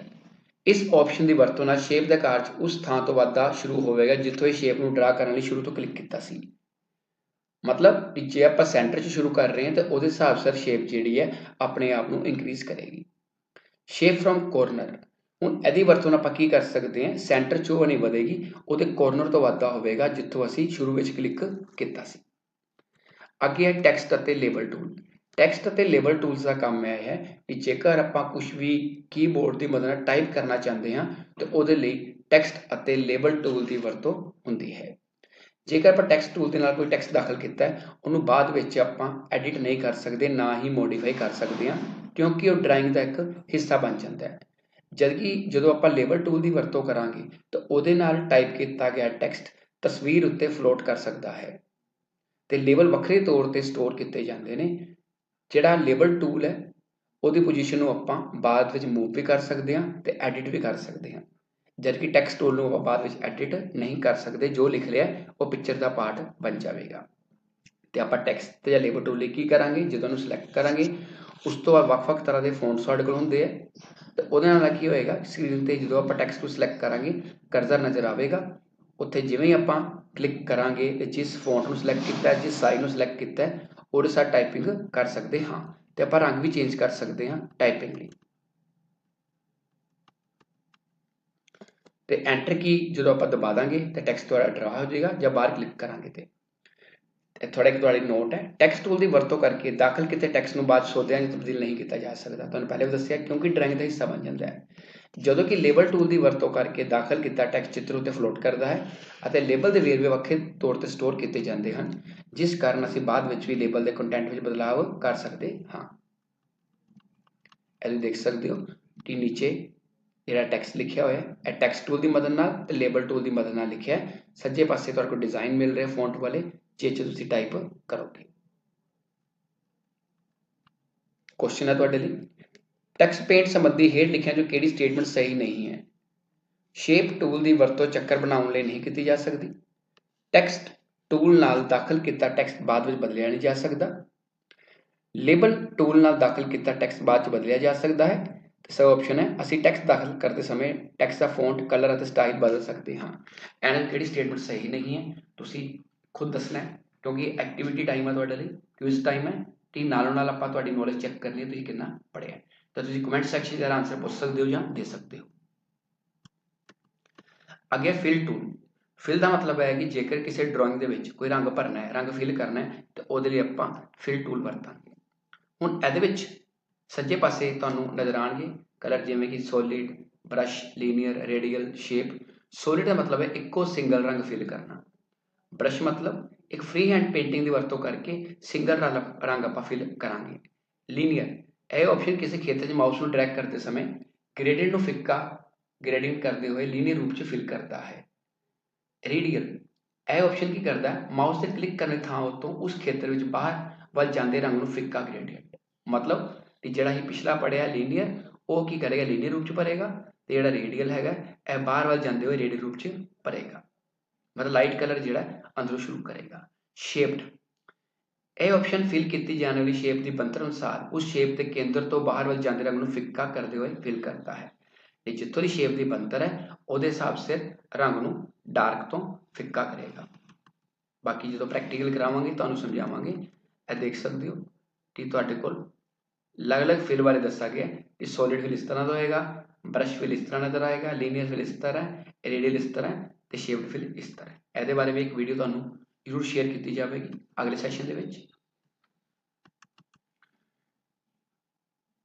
ਇਸ ਆਪਸ਼ਨ ਦੀ ਵਰਤੋਂ ਨਾਲ ਸ਼ੇਪ ਦਾ ਕਾਰਜ ਉਸ ਥਾਂ ਤੋਂ ਵੱਧਦਾ ਸ਼ੁਰੂ ਹੋਵੇਗਾ, ਜਿੱਥੋਂ ਇਹ ਸ਼ੇਪ ਨੂੰ ਡਰਾ ਕਰਨ ਲਈ ਸ਼ੁਰੂ ਤੋਂ ਕਲਿੱਕ ਕੀਤਾ ਸੀ। ਮਤਲਬ ਜੇ ਆਪਾਂ ਸੈਂਟਰ 'ਚ ਸ਼ੁਰੂ ਕਰ ਰਹੇ ਹਾਂ ਤਾਂ ਉਹਦੇ ਹਿਸਾਬ ਸਿਰ ਸ਼ੇਪ ਜਿਹੜੀ ਹੈ ਆਪਣੇ ਆਪ ਨੂੰ ਇਨਕਰੀਜ਼ ਕਰੇਗੀ। ਸ਼ੇਪ ਫਰੋਮ ਕੋਰਨਰ ਹੁਣ ਇਹਦੀ ਵਰਤੋਂ ਨਾਲ ਆਪਾਂ ਕੀ ਕਰ ਸਕਦੇ ਹਾਂ? ਸੈਂਟਰ 'ਚੋਂ ਨਹੀਂ ਵਧੇਗੀ, ਉਹਦੇ ਕੋਰਨਰ ਤੋਂ ਵਾਧਾ ਹੋਵੇਗਾ, ਜਿੱਥੋਂ ਅਸੀਂ ਸ਼ੁਰੂ ਵਿੱਚ ਕਲਿੱਕ ਕੀਤਾ ਸੀ। ਅੱਗੇ ਹੈ ਟੈਕਸਟ ਅਤੇ ਲੇਬਲ ਟੂਲ ਟੈਕਸਟ ਅਤੇ ਲੇਬਲ ਟੂਲਸ ਦਾ ਕੰਮ ਇਹ ਹੈ ਕਿ ਜੇਕਰ ਆਪਾਂ ਕੁਝ ਵੀ ਕੀਬੋਰਡ ਦੀ ਮਦਦ ਨਾਲ ਟਾਈਪ ਕਰਨਾ ਚਾਹੁੰਦੇ ਹਾਂ, ਤੇ ਉਹਦੇ ਲਈ ਟੈਕਸਟ ਅਤੇ ਲੇਬਲ ਟੂਲ ਦੀ ਵਰਤੋਂ ਹੁੰਦੀ ਹੈ। ਜੇਕਰ ਆਪਾਂ ਟੈਕਸਟ ਟੂਲ ਦੇ ਨਾਲ ਕੋਈ ਟੈਕਸਟ ਦਾਖਲ ਕੀਤਾ ਹੈ, ਉਹਨੂੰ ਬਾਅਦ ਵਿੱਚ ਆਪਾਂ ਐਡਿਟ ਨਹੀਂ ਕਰ ਸਕਦੇ, ਨਾ ਹੀ ਮੋਡੀਫਾਈ ਕਰ ਸਕਦੇ ਹਾਂ, ਕਿਉਂਕਿ ਉਹ ਡਰਾਇੰਗ ਦਾ ਇੱਕ ਹਿੱਸਾ ਬਣ ਜਾਂਦਾ ਹੈ। ਜਦਕਿ ਜਦੋਂ ਆਪਾਂ ਲੇਬਲ ਟੂਲ ਦੀ ਵਰਤੋਂ ਕਰਾਂਗੇ, ਤਾਂ ਉਹਦੇ ਨਾਲ ਟਾਈਪ ਕੀਤਾ ਗਿਆ ਟੈਕਸਟ ਤਸਵੀਰ ਉੱਤੇ ਫਲੋਟ ਕਰ ਸਕਦਾ ਹੈ। ਤੇ ਲੇਬਲ ਵੱਖਰੇ ਤੌਰ ਤੇ ਸਟੋਰ ਕੀਤੇ ਜਾਂਦੇ ਨੇ, ਜਿਹੜਾ ਲੇਬਲ ਟੂਲ ਹੈ, ਉਹਦੀ ਪੋਜੀਸ਼ਨ ਨੂੰ ਆਪਾਂ ਬਾਅਦ ਵਿੱਚ ਮੂਵ ਵੀ ਕਰ ਸਕਦੇ ਹਾਂ ਤੇ ਐਡਿਟ ਵੀ ਕਰ ਸਕਦੇ ਹਾਂ। ਜਦਕਿ ਟੈਕਸਟ ਟੂਲ ਨੂੰ ਆਪਾਂ ਬਾਅਦ ਵਿੱਚ ਐਡਿਟ ਨਹੀਂ ਕਰ ਸਕਦੇ, ਜੋ ਲਿਖ ਲਿਆ, ਉਹ ਪਿਕਚਰ ਦਾ ਪਾਰਟ ਬਣ ਜਾਵੇਗਾ। ਤੇ ਆਪਾਂ ਟੈਕਸਟ ਤੇ ਜਾਂ ਲੇਬਰ ਟੂਲ ਲਈ ਕੀ ਕਰਾਂਗੇ? ਜਦੋਂ ਉਹਨੂੰ ਸਿਲੈਕਟ ਕਰਾਂਗੇ, ਉਸ ਤੋਂ ਬਾਅਦ ਵੱਖ-ਵੱਖ ਤਰ੍ਹਾਂ ਦੇ ਫੌਂਟ ਸਾਡੇ ਕੋਲ ਹੁੰਦੇ ਆ। ਤੇ ਉਹਦੇ ਨਾਲ ਕੀ ਹੋਏਗਾ? ਸਕਰੀਨ ਤੇ ਜਦੋਂ ਆਪਾਂ ਟੈਕਸਟ ਨੂੰ ਸਿਲੈਕਟ ਕਰਾਂਗੇ ਕਰਜ਼ਰ ਨਜ਼ਰ ਆਵੇਗਾ। ਉੱਥੇ ਜਿਵੇਂ ਹੀ ਆਪਾਂ ਕਲਿੱਕ ਕਰਾਂਗੇ, ਤੇ ਜਿਸ ਫੌਂਟ ਨੂੰ ਸਿਲੈਕਟ ਕੀਤਾ, ਜਿਸ ਸਾਈਜ਼ ਨੂੰ ਸਿਲੈਕਟ ਕੀਤਾ, ਉਹਦੇ ਸਾथ ਟਾਈਪਿੰਗ ਕਰ ਸਕਦੇ ਹਾਂ। ਤੇ ਆਪਾਂ ਰੰਗ ਵੀ ਚੇਂਜ ਕਰ ਸਕਦੇ ਹਾਂ ਟਾਈਪਿੰਗ ਲਈ। ਤੇ ਐਂਟਰ ਕੀ ਜਦੋਂ ਆਪਾਂ ਦਬਾ ਦਾਂਗੇ ਤਾਂ ਟੈਕਸਟ ਤੁਹਾਡਾ ਡਰਾ ਹੋ ਜਾਏਗਾ ਜਾਂ ਬਾਹਰ ਕਲਿੱਕ ਕਰਾਂਗੇ ਤੇ। ਇਹ ਥੋੜਾ ਇੱਕ ਤੁਹਾਡੀ ਨੋਟ ਹੈ। ਟੈਕਸਟ ਟੂਲ ਦੀ ਵਰਤੋਂ ਕਰਕੇ ਦਾਖਲ ਕੀਤੇ ਟੈਕਸਟ ਨੂੰ ਬਾਅਦ ਸੋਧਿਆਂ ਵਿੱਚ ਤਬਦੀਲ ਨਹੀਂ ਕੀਤਾ ਜਾ ਸਕਦਾ। ਤੁਹਾਨੂੰ ਪਹਿਲੇ ਵੀ ਦੱਸਿਆ ਕਿਉਂਕਿ ਡਰਾਇੰਗ ਦਾ ਹਿੱਸਾ ਬਣ ਜਾਂਦਾ ਹੈ। ਜਦੋਂ ਕਿ ਲੇਬਲ ਟੂਲ ਦੀ ਵਰਤੋਂ ਕਰਕੇ ਦਾਖਲ ਕੀਤਾ ਟੈਕਸਟ ਚਿੱਤਰ ਉੱਤੇ ਫਲੋਟ ਕਰਦਾ ਹੈ ਅਤੇ ਲੇਬਲ ਦੇ ਵੇਰਵੇ ਵੱਖਰੇ ਤੌਰ ਤੇ ਸਟੋਰ ਕੀਤੇ ਜਾਂਦੇ ਹਨ, ਜਿਸ ਕਾਰਨ ਅਸੀਂ ਬਾਅਦ ਵਿੱਚ ਵੀ ਲੇਬਲ ਦੇ ਕੰਟੈਂਟ ਵਿੱਚ ਬਦਲਾਅ ਕਰ ਸਕਦੇ ਹਾਂ। ਇਹ ਦੇਖ ਸਕਦੇ ਹੋ ਕਿ ਨੀਚੇ ਜਿਹੜਾ ਟੈਕਸਟ ਲਿਖਿਆ ਹੋਇਆ ਹੈ। ਇਹ ਟੈਕਸਟ ਟੂਲ ਦੀ ਮਦਦ ਨਾਲ ਤੇ ਲੇਬਲ ਟੂਲ ਦੀ ਮਦਦ ਨਾਲ ਲਿਖਿਆ ਹੈ। ਸੱਜੇ ਪਾਸੇ ਤੁਹਾਡੇ ਕੋਲ ਡਿਜ਼ਾਈਨ ਮਿਲ ਰਿਹਾ ਫੌਂਟ ਵਾਲੇ, ਜੇ ਚ ਤੁਸੀਂ ਟਾਈਪ ਕਰੋਗੇ। ਕੁਐਸਚਨ ਹੈ ਤੁਹਾਡੇ ਲਈ। ਟੈਕਸਟ ਪੇਂਟ ਸੰਬੰਧੀ ਹੇਠ ਲਿਖਿਆ ਜੋ ਕਿਹੜੀ ਸਟੇਟਮੈਂਟ ਸਹੀ ਨਹੀਂ ਹੈ। ਸ਼ੇਪ ਟੂਲ ਦੀ ਵਰਤੋਂ ਚੱਕਰ ਬਣਾਉਣ ਲਈ ਨਹੀਂ ਕੀਤੀ ਜਾ ਸਕਦੀ। ਟੈਕਸਟ ਟੂਲ ਨਾਲ ਦਾਖਲ ਕੀਤਾ ਟੈਕਸਟ ਬਾਅਦ ਵਿੱਚ ਬਦਲਿਆ ਨਹੀਂ ਜਾ ਸਕਦਾ। ਲੇਬਲ ਟੂਲ ਨਾਲ ਦਾਖਲ ਕੀਤਾ ਟੈਕਸਟ ਬਾਅਦ ਵਿੱਚ ਬਦਲਿਆ ਜਾ ਸਕਦਾ ਹੈ। ਇਸ ਸਭ ਆਪਸ਼ਨ ਹੈ। ਅਸੀਂ ਟੈਕਸਟ ਦਾਖਲ ਕਰਦੇ ਸਮੇਂ ਟੈਕਸਟ ਦਾ ਫੌਂਟ ਕਲਰ ਅਤੇ ਸਟਾਈਲ ਬਦਲ ਸਕਦੇ ਹਾਂ। ਐਨਲ ਕਿਹੜੀ ਸਟੇਟਮੈਂਟ ਸਹੀ ਨਹੀਂ ਹੈ, ਤੁਸੀਂ ਖੁਦ ਦੱਸਣਾ ਹੈ, ਕਿਉਂਕਿ ਐਕਟੀਵਿਟੀ ਟਾਈਮ ਹੈ ਤੁਹਾਡੇ ਲਈ ਕੁਇਜ਼ ਟਾਈਮ ਹੈ, ਤੇ ਨਾਲੋਂ ਨਾਲ ਆਪਾਂ ਤੁਹਾਡੀ ਨੌਲੇਜ ਚੈੱਕ ਕਰਨੀ ਹੈ, ਤੁਸੀਂ ਕਿੰਨਾ ਪੜ੍ਹਿਆ ਤਾਂ ਤੁਸੀਂ ਕਮੈਂਟ ਸੈਕਸ਼ਨ 'ਚ ਆਨਸਰ ਪੁੱਛ ਸਕਦੇ ਹੋ ਜਾਂ ਦੇ ਸਕਦੇ ਹੋ। ਅੱਗੇ ਫਿਲ ਟੂਲ ਫਿਲ ਦਾ ਮਤਲਬ ਹੈ ਕਿ ਜੇਕਰ ਕਿਸੇ ਡਰਾਇੰਗ ਦੇ ਵਿੱਚ ਕੋਈ ਰੰਗ ਭਰਨਾ ਹੈ, ਰੰਗ ਫਿਲ ਕਰਨਾ ਹੈ, ਤੇ ਉਹਦੇ ਲਈ ਆਪਾਂ ਫਿਲ ਟੂਲ ਵਰਤਾਂਗੇ। ਹੁਣ ਇਹਦੇ ਵਿੱਚ ਸੱਜੇ ਪਾਸੇ ਤੁਹਾਨੂੰ ਨਜ਼ਰ ਆਣਗੇ ਕਲਰ ਜਿਵੇਂ ਕਿ solid brush linear radial shape solid ਦਾ ਮਤਲਬ ਹੈ ਇੱਕੋ ਸਿੰਗਲ ਰੰਗ ਫਿਲ ਕਰਨਾ। ਬ੍ਰਸ਼ ਮਤਲਬ ਇੱਕ ਫ੍ਰੀ ਹੈਂਡ ਪੇਂਟਿੰਗ ਦੀ ਵਰਤੋਂ ਕਰਕੇ ਸਿੰਗਲ ਰੰਗ ਆਪਾਂ ਫਿਲ ਕਰਾਂਗੇ। ਲੀਨੀਅਰ ਇਹ ਆਪਸ਼ਨ ਕਿਸੇ ਖੇਤਰ 'ਚ ਮਾਊਸ ਨੂੰ ਡਰੈਗ ਕਰਦੇ ਸਮੇਂ ਗ੍ਰੇਡੀਅੰਟ ਨੂੰ ਫਿੱਕਾ ਗ੍ਰੇਡੀਅੰਟ ਕਰਦੇ ਹੋਏ ਲੀਨੀਅਰ ਰੂਪ 'ਚ ਫਿਲ ਕਰਦਾ ਹੈ। ਰੇਡੀਅਲ ਇਹ ਆਪਸ਼ਨ ਕੀ ਕਰਦਾ? ਮਾਊਸ ਤੇ ਕਲਿੱਕ ਕਰਨ ਦੀ ਥਾਂ ਉਤੋਂ ਉਸ ਖੇਤਰ ਵਿੱਚ ਬਾਹਰ ਵੱਲ ਜਾਂਦੇ ਰੰਗ ਨੂੰ ਫਿੱਕਾ ਗ੍ਰੇਡੀਅੰਟ ਮਤਲਬ ਕਿ ਜਿਹੜਾ ਹੀ ਪਿਛਲਾ ਪੜਿਆ ਲੀਨੀਅਰ ਉਹ ਕੀ ਕਰੇਗਾ? ਲੀਨੀਅਰ ਰੂਪ 'ਚ ਭਰੇਗਾ ਤੇ ਜਿਹੜਾ ਰੇਡੀਅਲ ਹੈਗਾ, ਇਹ ਬਾਹਰ ਵੱਲ ਜਾਂਦੇ ਹੋਏ ਰੇਡੀਅਲ ਰੂਪ 'ਚ ਭਰੇਗਾ। ਮਤਲਬ ਲਾਈਟ ਕਲਰ ਜਿਹੜਾ ਅੰਦਰੋਂ ਸ਼ੁਰੂ ਕਰੇਗਾ। ਸ਼ੇਪਡ ਇਹ ਆਪਸ਼ਨ ਫਿਲ ਕੀਤੀ ਜਾਣ ਵਾਲੀ ਸ਼ੇਪ ਦੀ ਬੰਤਰ ਅਨੁਸਾਰ, ਉਸ ਸ਼ੇਪ ਦੇ ਕੇਂਦਰ ਤੋਂ ਬਾਹਰ ਵੱਲ ਜਾਂਦੇ ਰੰਗ ਨੂੰ ਫਿੱਕਾ ਕਰਦੇ ਹੋਏ ਫਿਲ ਕਰਦਾ ਹੈ। ਇਹ ਜਿੱਥੋਂ ਦੀ ਸ਼ੇਪ ਦੀ ਬੰਤਰ ਹੈ, ਉਹਦੇ ਹਿਸਾਬ ਸਿਰ ਰੰਗ ਨੂੰ ਡਾਰਕ ਤੋਂ ਫਿੱਕਾ ਕਰੇਗਾ। ਬਾਕੀ ਜਦੋਂ ਪ੍ਰੈਕਟੀਕਲ ਕਰਾਵਾਂਗੇ, ਤੁਹਾਨੂੰ ਸਮਝਾਵਾਂਗੇ। ਇਹ ਦੇਖ ਸਕਦੇ ਹੋ ਕਿ ਤੁਹਾਡੇ ਕੋਲ ਅਲੱਗ-ਅਲੱਗ ਫਿਲ ਬਾਰੇ ਦੱਸਿਆ ਗਿਆ ਕਿ ਸੋਲਿਡ ਫਿਲ ਇਸ ਤਰ੍ਹਾਂ ਦਾ ਹੋਏਗਾ ਬ੍ਰਸ਼ ਫਿਲ ਇਸ ਤਰ੍ਹਾਂ ਨਜ਼ਰ ਆਏਗਾ ਲੀਨੀਅਰ ਫਿਲ ਇਸ ਤਰ੍ਹਾਂ ਹੈ ਰੇਡੀਅਲ ਇਸ ਤਰ੍ਹਾਂ ਤੇ ਸ਼ੇਪਡ ਫਿਲ ਇਸ ਤਰ੍ਹਾਂ ਇਹਦੇ ਬਾਰੇ ਵੀ ਇੱਕ ਵੀਡੀਓ ਤੁਹਾਨੂੰ ਜ਼ਰੂਰ ਸ਼ੇਅਰ ਕੀਤੀ ਜਾਵੇਗੀ ਅਗਲੇ ਸੈਸ਼ਨ ਦੇ ਵਿੱਚ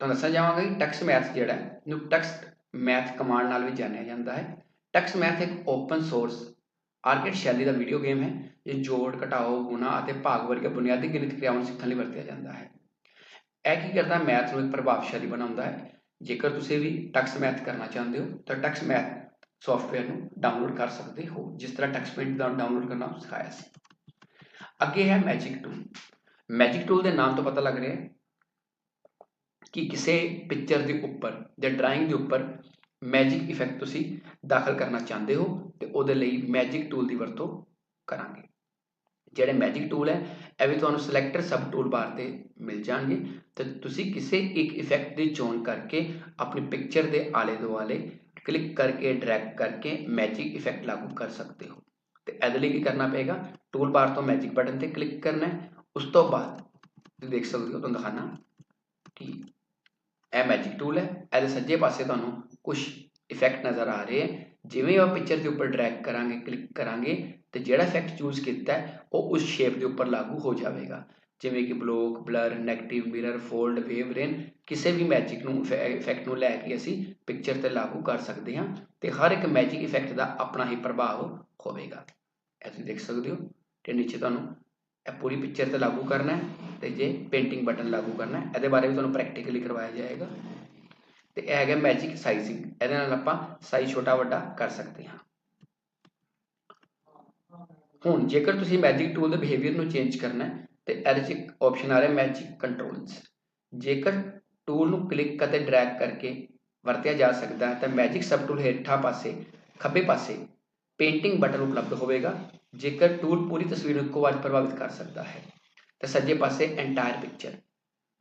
ਤਾਂ ਦੱਸਿਆ ਜਾਵਾਂਗਾ ਕਿ ਟੈਕਸਟ ਮੈਥ ਜਿਹੜਾ ਹੈ ਨੂੰ ਟੈਕਸਟ ਮੈਥ ਕਮਾਂਡ ਨਾਲ ਵੀ ਜਾਣਿਆ ਜਾਂਦਾ ਹੈ ਟੈਕਸਟ ਮੈਥ ਇੱਕ ਓਪਨ ਸੋਰਸ ਆਰਕੇਡ ਸ਼ੈਲੀ ਦਾ ਵੀਡੀਓ ਗੇਮ ਹੈ ਇਹ ਜੋੜ ਘਟਾਓ ਗੁਣਾ ਅਤੇ ਭਾਗ ਵਰਗੇ ਬੁਨਿਆਦੀ ਗਣਿਤ ਕ੍ਰਿਆਵਾਂ ਨੂੰ ਸਿੱਖਣ ਲਈ ਵਰਤਿਆ ਜਾਂਦਾ ਹੈ ਇਹ ਕੀ ਕਰਦਾ? ਮੈਥ ਨੂੰ ਇੱਕ ਪ੍ਰਭਾਵਸ਼ਾਲੀ ਬਣਾਉਂਦਾ ਹੈ। ਜੇਕਰ ਤੁਸੀਂ ਵੀ ਟੈਕਸ ਮੈਥ ਕਰਨਾ ਚਾਹੁੰਦੇ ਹੋ, ਤਾਂ ਟੈਕਸ ਮੈਥ ਸੌਫਟਵੇਅਰ ਨੂੰ ਡਾਊਨਲੋਡ ਕਰ ਸਕਦੇ ਹੋ। ਜਿਸ ਤਰ੍ਹਾਂ ਟੈਕਸ ਪੈਂਟ ਦਾ ਡਾਊਨਲੋਡ ਕਰਨਾ ਸਿਖਾਇਆ ਸੀ। ਅੱਗੇ ਹੈ ਮੈਜਿਕ ਟੂਲ ਮੈਜਿਕ ਟੂਲ ਦੇ ਨਾਮ ਤੋਂ ਪਤਾ ਲੱਗ ਰਿਹਾ ਹੈ ਕਿ ਕਿਸੇ ਪਿਕਚਰ ਦੇ ਉੱਪਰ, ਜਾਂ ਡਰਾਇੰਗ ਦੇ ਉੱਪਰ ਮੈਜਿਕ ਇਫੈਕਟ ਤੁਸੀਂ ਦਾਖਲ ਕਰਨਾ ਚਾਹੁੰਦੇ ਹੋ, ਤੇ ਉਹਦੇ ਲਈ ਮੈਜਿਕ ਟੂਲ ਦੀ ਵਰਤੋਂ ਕਰਾਂਗੇ। ਜਿਹੜੇ ਮੈਜਿਕ ਟੂਲ ਹੈ, ਇਹ ਵੀ ਤੁਹਾਨੂੰ ਸਿਲੈਕਟਰ ਸਬ ਟੂਲ ਬਾਰ ਤੇ ਮਿਲ ਜਾਣਗੇ। ਤੇ ਤੁਸੀਂ ਕਿਸੇ ਇੱਕ ਇਫੈਕਟ ਦੀ ਚੋਣ ਕਰਕੇ ਆਪਣੀ ਪਿਕਚਰ ਦੇ ਆਲੇ ਦੁਆਲੇ ਕਲਿੱਕ ਕਰਕੇ ਡਰੈਗ ਕਰਕੇ ਮੈਜਿਕ ਇਫੈਕਟ ਲਾਗੂ ਕਰ ਸਕਦੇ ਹੋ। ਤੇ ਇਹਦੇ ਲਈ ਕੀ ਕਰਨਾ ਪਏਗਾ? ਟੂਲ ਬਾਰ ਤੋਂ ਮੈਜਿਕ ਬਟਨ ਤੇ ਕਲਿੱਕ ਕਰਨਾ ਹੈ। ਉਸ ਤੋਂ ਬਾਅਦ ਤੁਸੀਂ ਦੇਖ ਸਕਦੇ ਹੋ, ਤੁਹਾਨੂੰ ਦਿਖਾਣਾ ਕਿ ਇਹ ਮੈਜਿਕ ਟੂਲ ਹੈ। ਇਹਦੇ ਸੱਜੇ ਪਾਸੇ ਤੁਹਾਨੂੰ ਕੁਝ ਇਫੈਕਟ ਨਜ਼ਰ ਆ ਰਹੇ ਹੈ। ਜਿਵੇਂ ਉਹ ਪਿਕਚਰ ਦੇ ਉੱਪਰ ਡਰੈਗ ਕਰਾਂਗੇ ਕਲਿੱਕ ਕਰਾਂਗੇ, ਤੇ ਜਿਹੜਾ ਇਫੈਕਟ ਚੂਜ਼ ਕੀਤਾ ਉਹ ਉਸ ਸ਼ੇਪ ਦੇ ਉੱਪਰ ਲਾਗੂ ਹੋ ਜਾਵੇਗਾ। ਜਿਵੇਂ ਕਿ block blur negative mirror fold wave rain ਕਿਸੇ ਵੀ ਮੈਜਿਕ ਨੂੰ ਇਫੈਕਟ ਨੂੰ ਲੈ ਕੇ ਅਸੀਂ ਪਿਕਚਰ ਤੇ ਲਾਗੂ ਕਰ ਸਕਦੇ ਹਾਂ ਤੇ ਹਰ ਇੱਕ ਮੈਜਿਕ ਇਫੈਕਟ ਦਾ ਆਪਣਾ ਹੀ ਪ੍ਰਭਾਵ ਹੋਵੇਗਾ। ਇਹ ਤੁਸੀਂ ਦੇਖ ਸਕਦੇ ਹੋ ਤੇ ਨੀਚੇ ਤੁਹਾਨੂੰ ਇਹ ਪੂਰੀ ਪਿਕਚਰ ਤੇ ਲਾਗੂ ਕਰਨਾ ਹੈ ਤੇ ਜੇ ਪੇਂਟਿੰਗ ਬਟਨ ਲਾਗੂ ਕਰਨਾ ਹੈ, ਇਹਦੇ ਬਾਰੇ ਵੀ ਤੁਹਾਨੂੰ ਪ੍ਰੈਕਟੀਕਲੀ ਕਰਵਾਇਆ ਜਾਏਗਾ। ਤੇ ਇਹ ਹੈਗਾ ਮੈਜਿਕ ਸਾਈਜ਼ਿੰਗ ਇਹਦੇ ਨਾਲ ਆਪਾਂ ਸਾਈਜ਼ ਛੋਟਾ ਵੱਡਾ ਕਰ ਸਕਦੇ ਹਾਂ। ਹੁਣ ਜੇਕਰ ਤੁਸੀਂ ਮੈਜਿਕ ਟੂਲ ਦੇ ਬਿਹੇਵੀਅਰ ਨੂੰ ਚੇਂਜ ਕਰਨਾ ਹੈ ਤੇ ਇਹਦੇ 'ਚ ਇੱਕ ਆਪਸ਼ਨ ਆ ਰਿਹਾ ਮੈਜਿਕ ਕੰਟਰੋਲਸ ਜੇਕਰ ਟੂਲ ਨੂੰ ਕਲਿੱਕ ਅਤੇ ਡਰੈਗ ਕਰਕੇ ਵਰਤਿਆ ਜਾ ਸਕਦਾ ਹੈ, ਤਾਂ ਮੈਜਿਕ ਸਬ ਟੂਲ ਹੇਠਾਂ ਪਾਸੇ, ਖੱਬੇ ਪਾਸੇ ਪੇਂਟਿੰਗ ਬਟਨ ਉਪਲਬਧ ਹੋਵੇਗਾ, ਜੇਕਰ ਟੂਲ ਪੂਰੀ ਤਸਵੀਰ ਨੂੰ ਇੱਕੋ ਵਾਰ ਪ੍ਰਭਾਵਿਤ ਕਰ ਸਕਦਾ ਹੈ। ਤਾਂ ਸੱਜੇ ਪਾਸੇ ਐਂਟਾਇਰ ਪਿਕਚਰ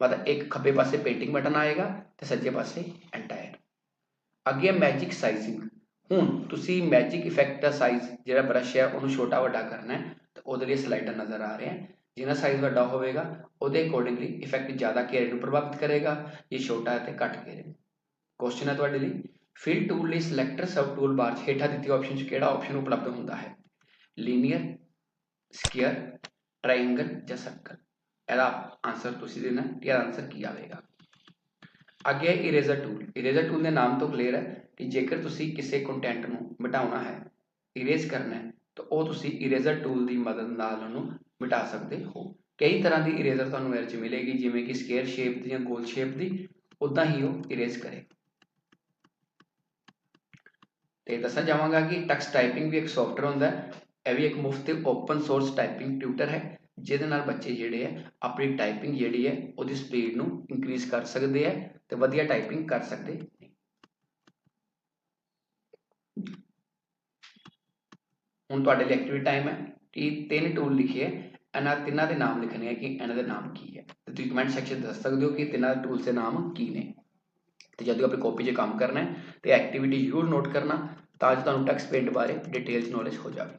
ਮਤਲਬ ਇੱਕ ਖੱਬੇ ਪਾਸੇ ਪੇਂਟਿੰਗ ਬਟਨ ਆਏਗਾ ਤੇ ਸੱਜੇ ਪਾਸੇ ਐਂਟਾਇਰ ਅੱਗੇ ਮੈਜਿਕ ਸਾਈਜ਼ਿੰਗ ਹੁਣ ਤੁਸੀਂ ਮੈਜਿਕ ਇਫੈਕਟ ਦਾ ਸਾਈਜ਼ ਜਿਹੜਾ ਬ੍ਰਸ਼ ਹੈ, ਉਹਨੂੰ ਛੋਟਾ ਵੱਡਾ ਕਰਨਾ ਹੈ, ਤਾਂ ਉਹਦੇ ਲਈ ਸਲਾਈਡਰ ਨਜ਼ਰ ਆ ਰਿਹਾ ਹੈ। ਜਿੰਨਾ ਸਾਈਜ਼ ਵੱਡਾ ਹੋਵੇਗਾ, ਉਹਦੇ ਅਕੋਰਡਿੰਗਲੀ ਇਫੈਕਟ ਜ਼ਿਆਦਾ ਕੇਰੇ ਨੂੰ ਪ੍ਰਭਾਵਿਤ ਕਰੇਗਾ ਇਹ ਛੋਟਾ ਹੈ ਤੇ ਘੱਟ ਘੇਰੇ ਕੁਐਸਚਨ ਹੈ ਤੁਹਾਡੇ ਲਈ ਫਿਲ ਟੂਲ ਲਈ ਸਿਲੈਕਟਰ ਸਬ ਟੂਲ ਬਾਰ 'ਚ ਹੇਠਾਂ ਦਿੱਤੀ ਆਪਸ਼ਨ 'ਚ ਕਿਹੜਾ ਆਪਸ਼ਨ ਉਪਲਬਧ ਹੁੰਦਾ ਹੈ? ਲੀਨੀਅਰ ਸਕੁਅਰ ਟ੍ਰਾਇੰਗਲ ਜਾਂ ਸਰਕਲ ਇਹਦਾ ਆਨਸਰ ਤੁਸੀਂ ਦੇਣਾ ਕਿ ਇਹਦਾ ਆਨਸਰ ਕੀ ਆਵੇਗਾ। ਅੱਗੇ ਹੈ ਇਰੇਜ਼ਰ ਟੂਲ ਇਰੇਜ਼ਰ ਟੂਲ ਦੇ ਨਾਮ ਤੋਂ ਕਲੀਅਰ ਹੈ ਕਿ ਜੇਕਰ ਤੁਸੀਂ ਕਿਸੇ ਕੰਟੈਂਟ ਨੂੰ ਮਿਟਾਉਣਾ ਹੈ ਇਰੇਜ਼ ਕਰਨਾ ਹੈ, ਤਾਂ ਉਹ ਤੁਸੀਂ ਇਰੇਜ਼ਰ ਟੂਲ ਦੀ ਮਦਦ ਨਾਲ ਉਹਨੂੰ ਮਿਟਾ ਸਕਦੇ ਹੋ। ਕਈ ਤਰ੍ਹਾਂ ਦੀ ਇਰੇਜ਼ਰ ਤੁਹਾਨੂੰ ਇਹਦੇ 'ਚ ਮਿਲੇਗੀ, ਜਿਵੇਂ ਕਿ ਸਕੁਅਰ ਸ਼ੇਪ ਦੀ ਜਾਂ ਗੋਲ ਸ਼ੇਪ ਦੀ ਉਦਾਂ ਹੀ ਉਹ ਇਰੇਜ਼ ਕਰੇ। ਤੇ ਦੱਸਣਾ ਚਾਹਾਂਗਾ ਕਿ ਟੈਕਸਟ ਟਾਈਪਿੰਗ ਵੀ ਇੱਕ ਸੌਫਟਵੇਅਰ ਹੁੰਦਾ ਹੈ। ਇਹ ਵੀ ਇੱਕ ਮੁਫਤ ਤੇ ਓਪਨ ਸੋਰਸ ਟਾਈਪਿੰਗ ਟਿਊਟਰ ਹੈ, ਜਿਹਦੇ ਨਾਲ ਬੱਚੇ ਜਿਹੜੇ ਹੈ, ਆਪਣੀ ਟਾਈਪਿੰਗ ਜਿਹੜੀ ਹੈ, ਉਹਦੀ ਸਪੀਡ ਨੂੰ ਇਨਕਰੀਜ਼ ਕਰ ਸਕਦੇ ਆ ਤੇ ਵਧੀਆ ਟਾਈਪਿੰਗ ਕਰ ਸਕਦੇ ਹੁਣ ਤੁਹਾਡੇ ਲਈ ਐਕਟਿਵਿਟੀ ਟਾਈਮ ਹੈ। ਤਿੰਨ ਟੂਲ ਲਿਖੇ ਇਹਨਾਂ ਤਿੰਨਾਂ ਦੇ ਨਾਮ ਲਿਖਣੇ ਹੈ ਕਿ ਇਹਨਾਂ ਦੇ ਨਾਮ ਕੀ ਹੈ ਤੇ ਤੁਸੀਂ ਕਮੈਂਟ ਸੈਕਸ਼ਨ ਦੱਸ ਸਕਦੇ ਹੋ ਕਿ ਤਿੰਨਾਂ ਟੂਲਸ ਦੇ ਨਾਮ ਕੀ ਨੇ। ਤੇ ਜਦੋਂ ਆਪਣੀ ਕਾਪੀ 'ਚ ਕੰਮ ਕਰਨਾ ਹੈ ਤੇ ਐਕਟੀਵਿਟੀ ਜ਼ਰੂਰ ਨੋਟ ਕਰਨਾ ਤਾਂ ਜੋ ਤੁਹਾਨੂੰ ਟੈਕਸ ਪੇਂਟ ਬਾਰੇ ਡਿਟੇਲਸ ਨੌਲੇਜ ਹੋ ਜਾਵੇ।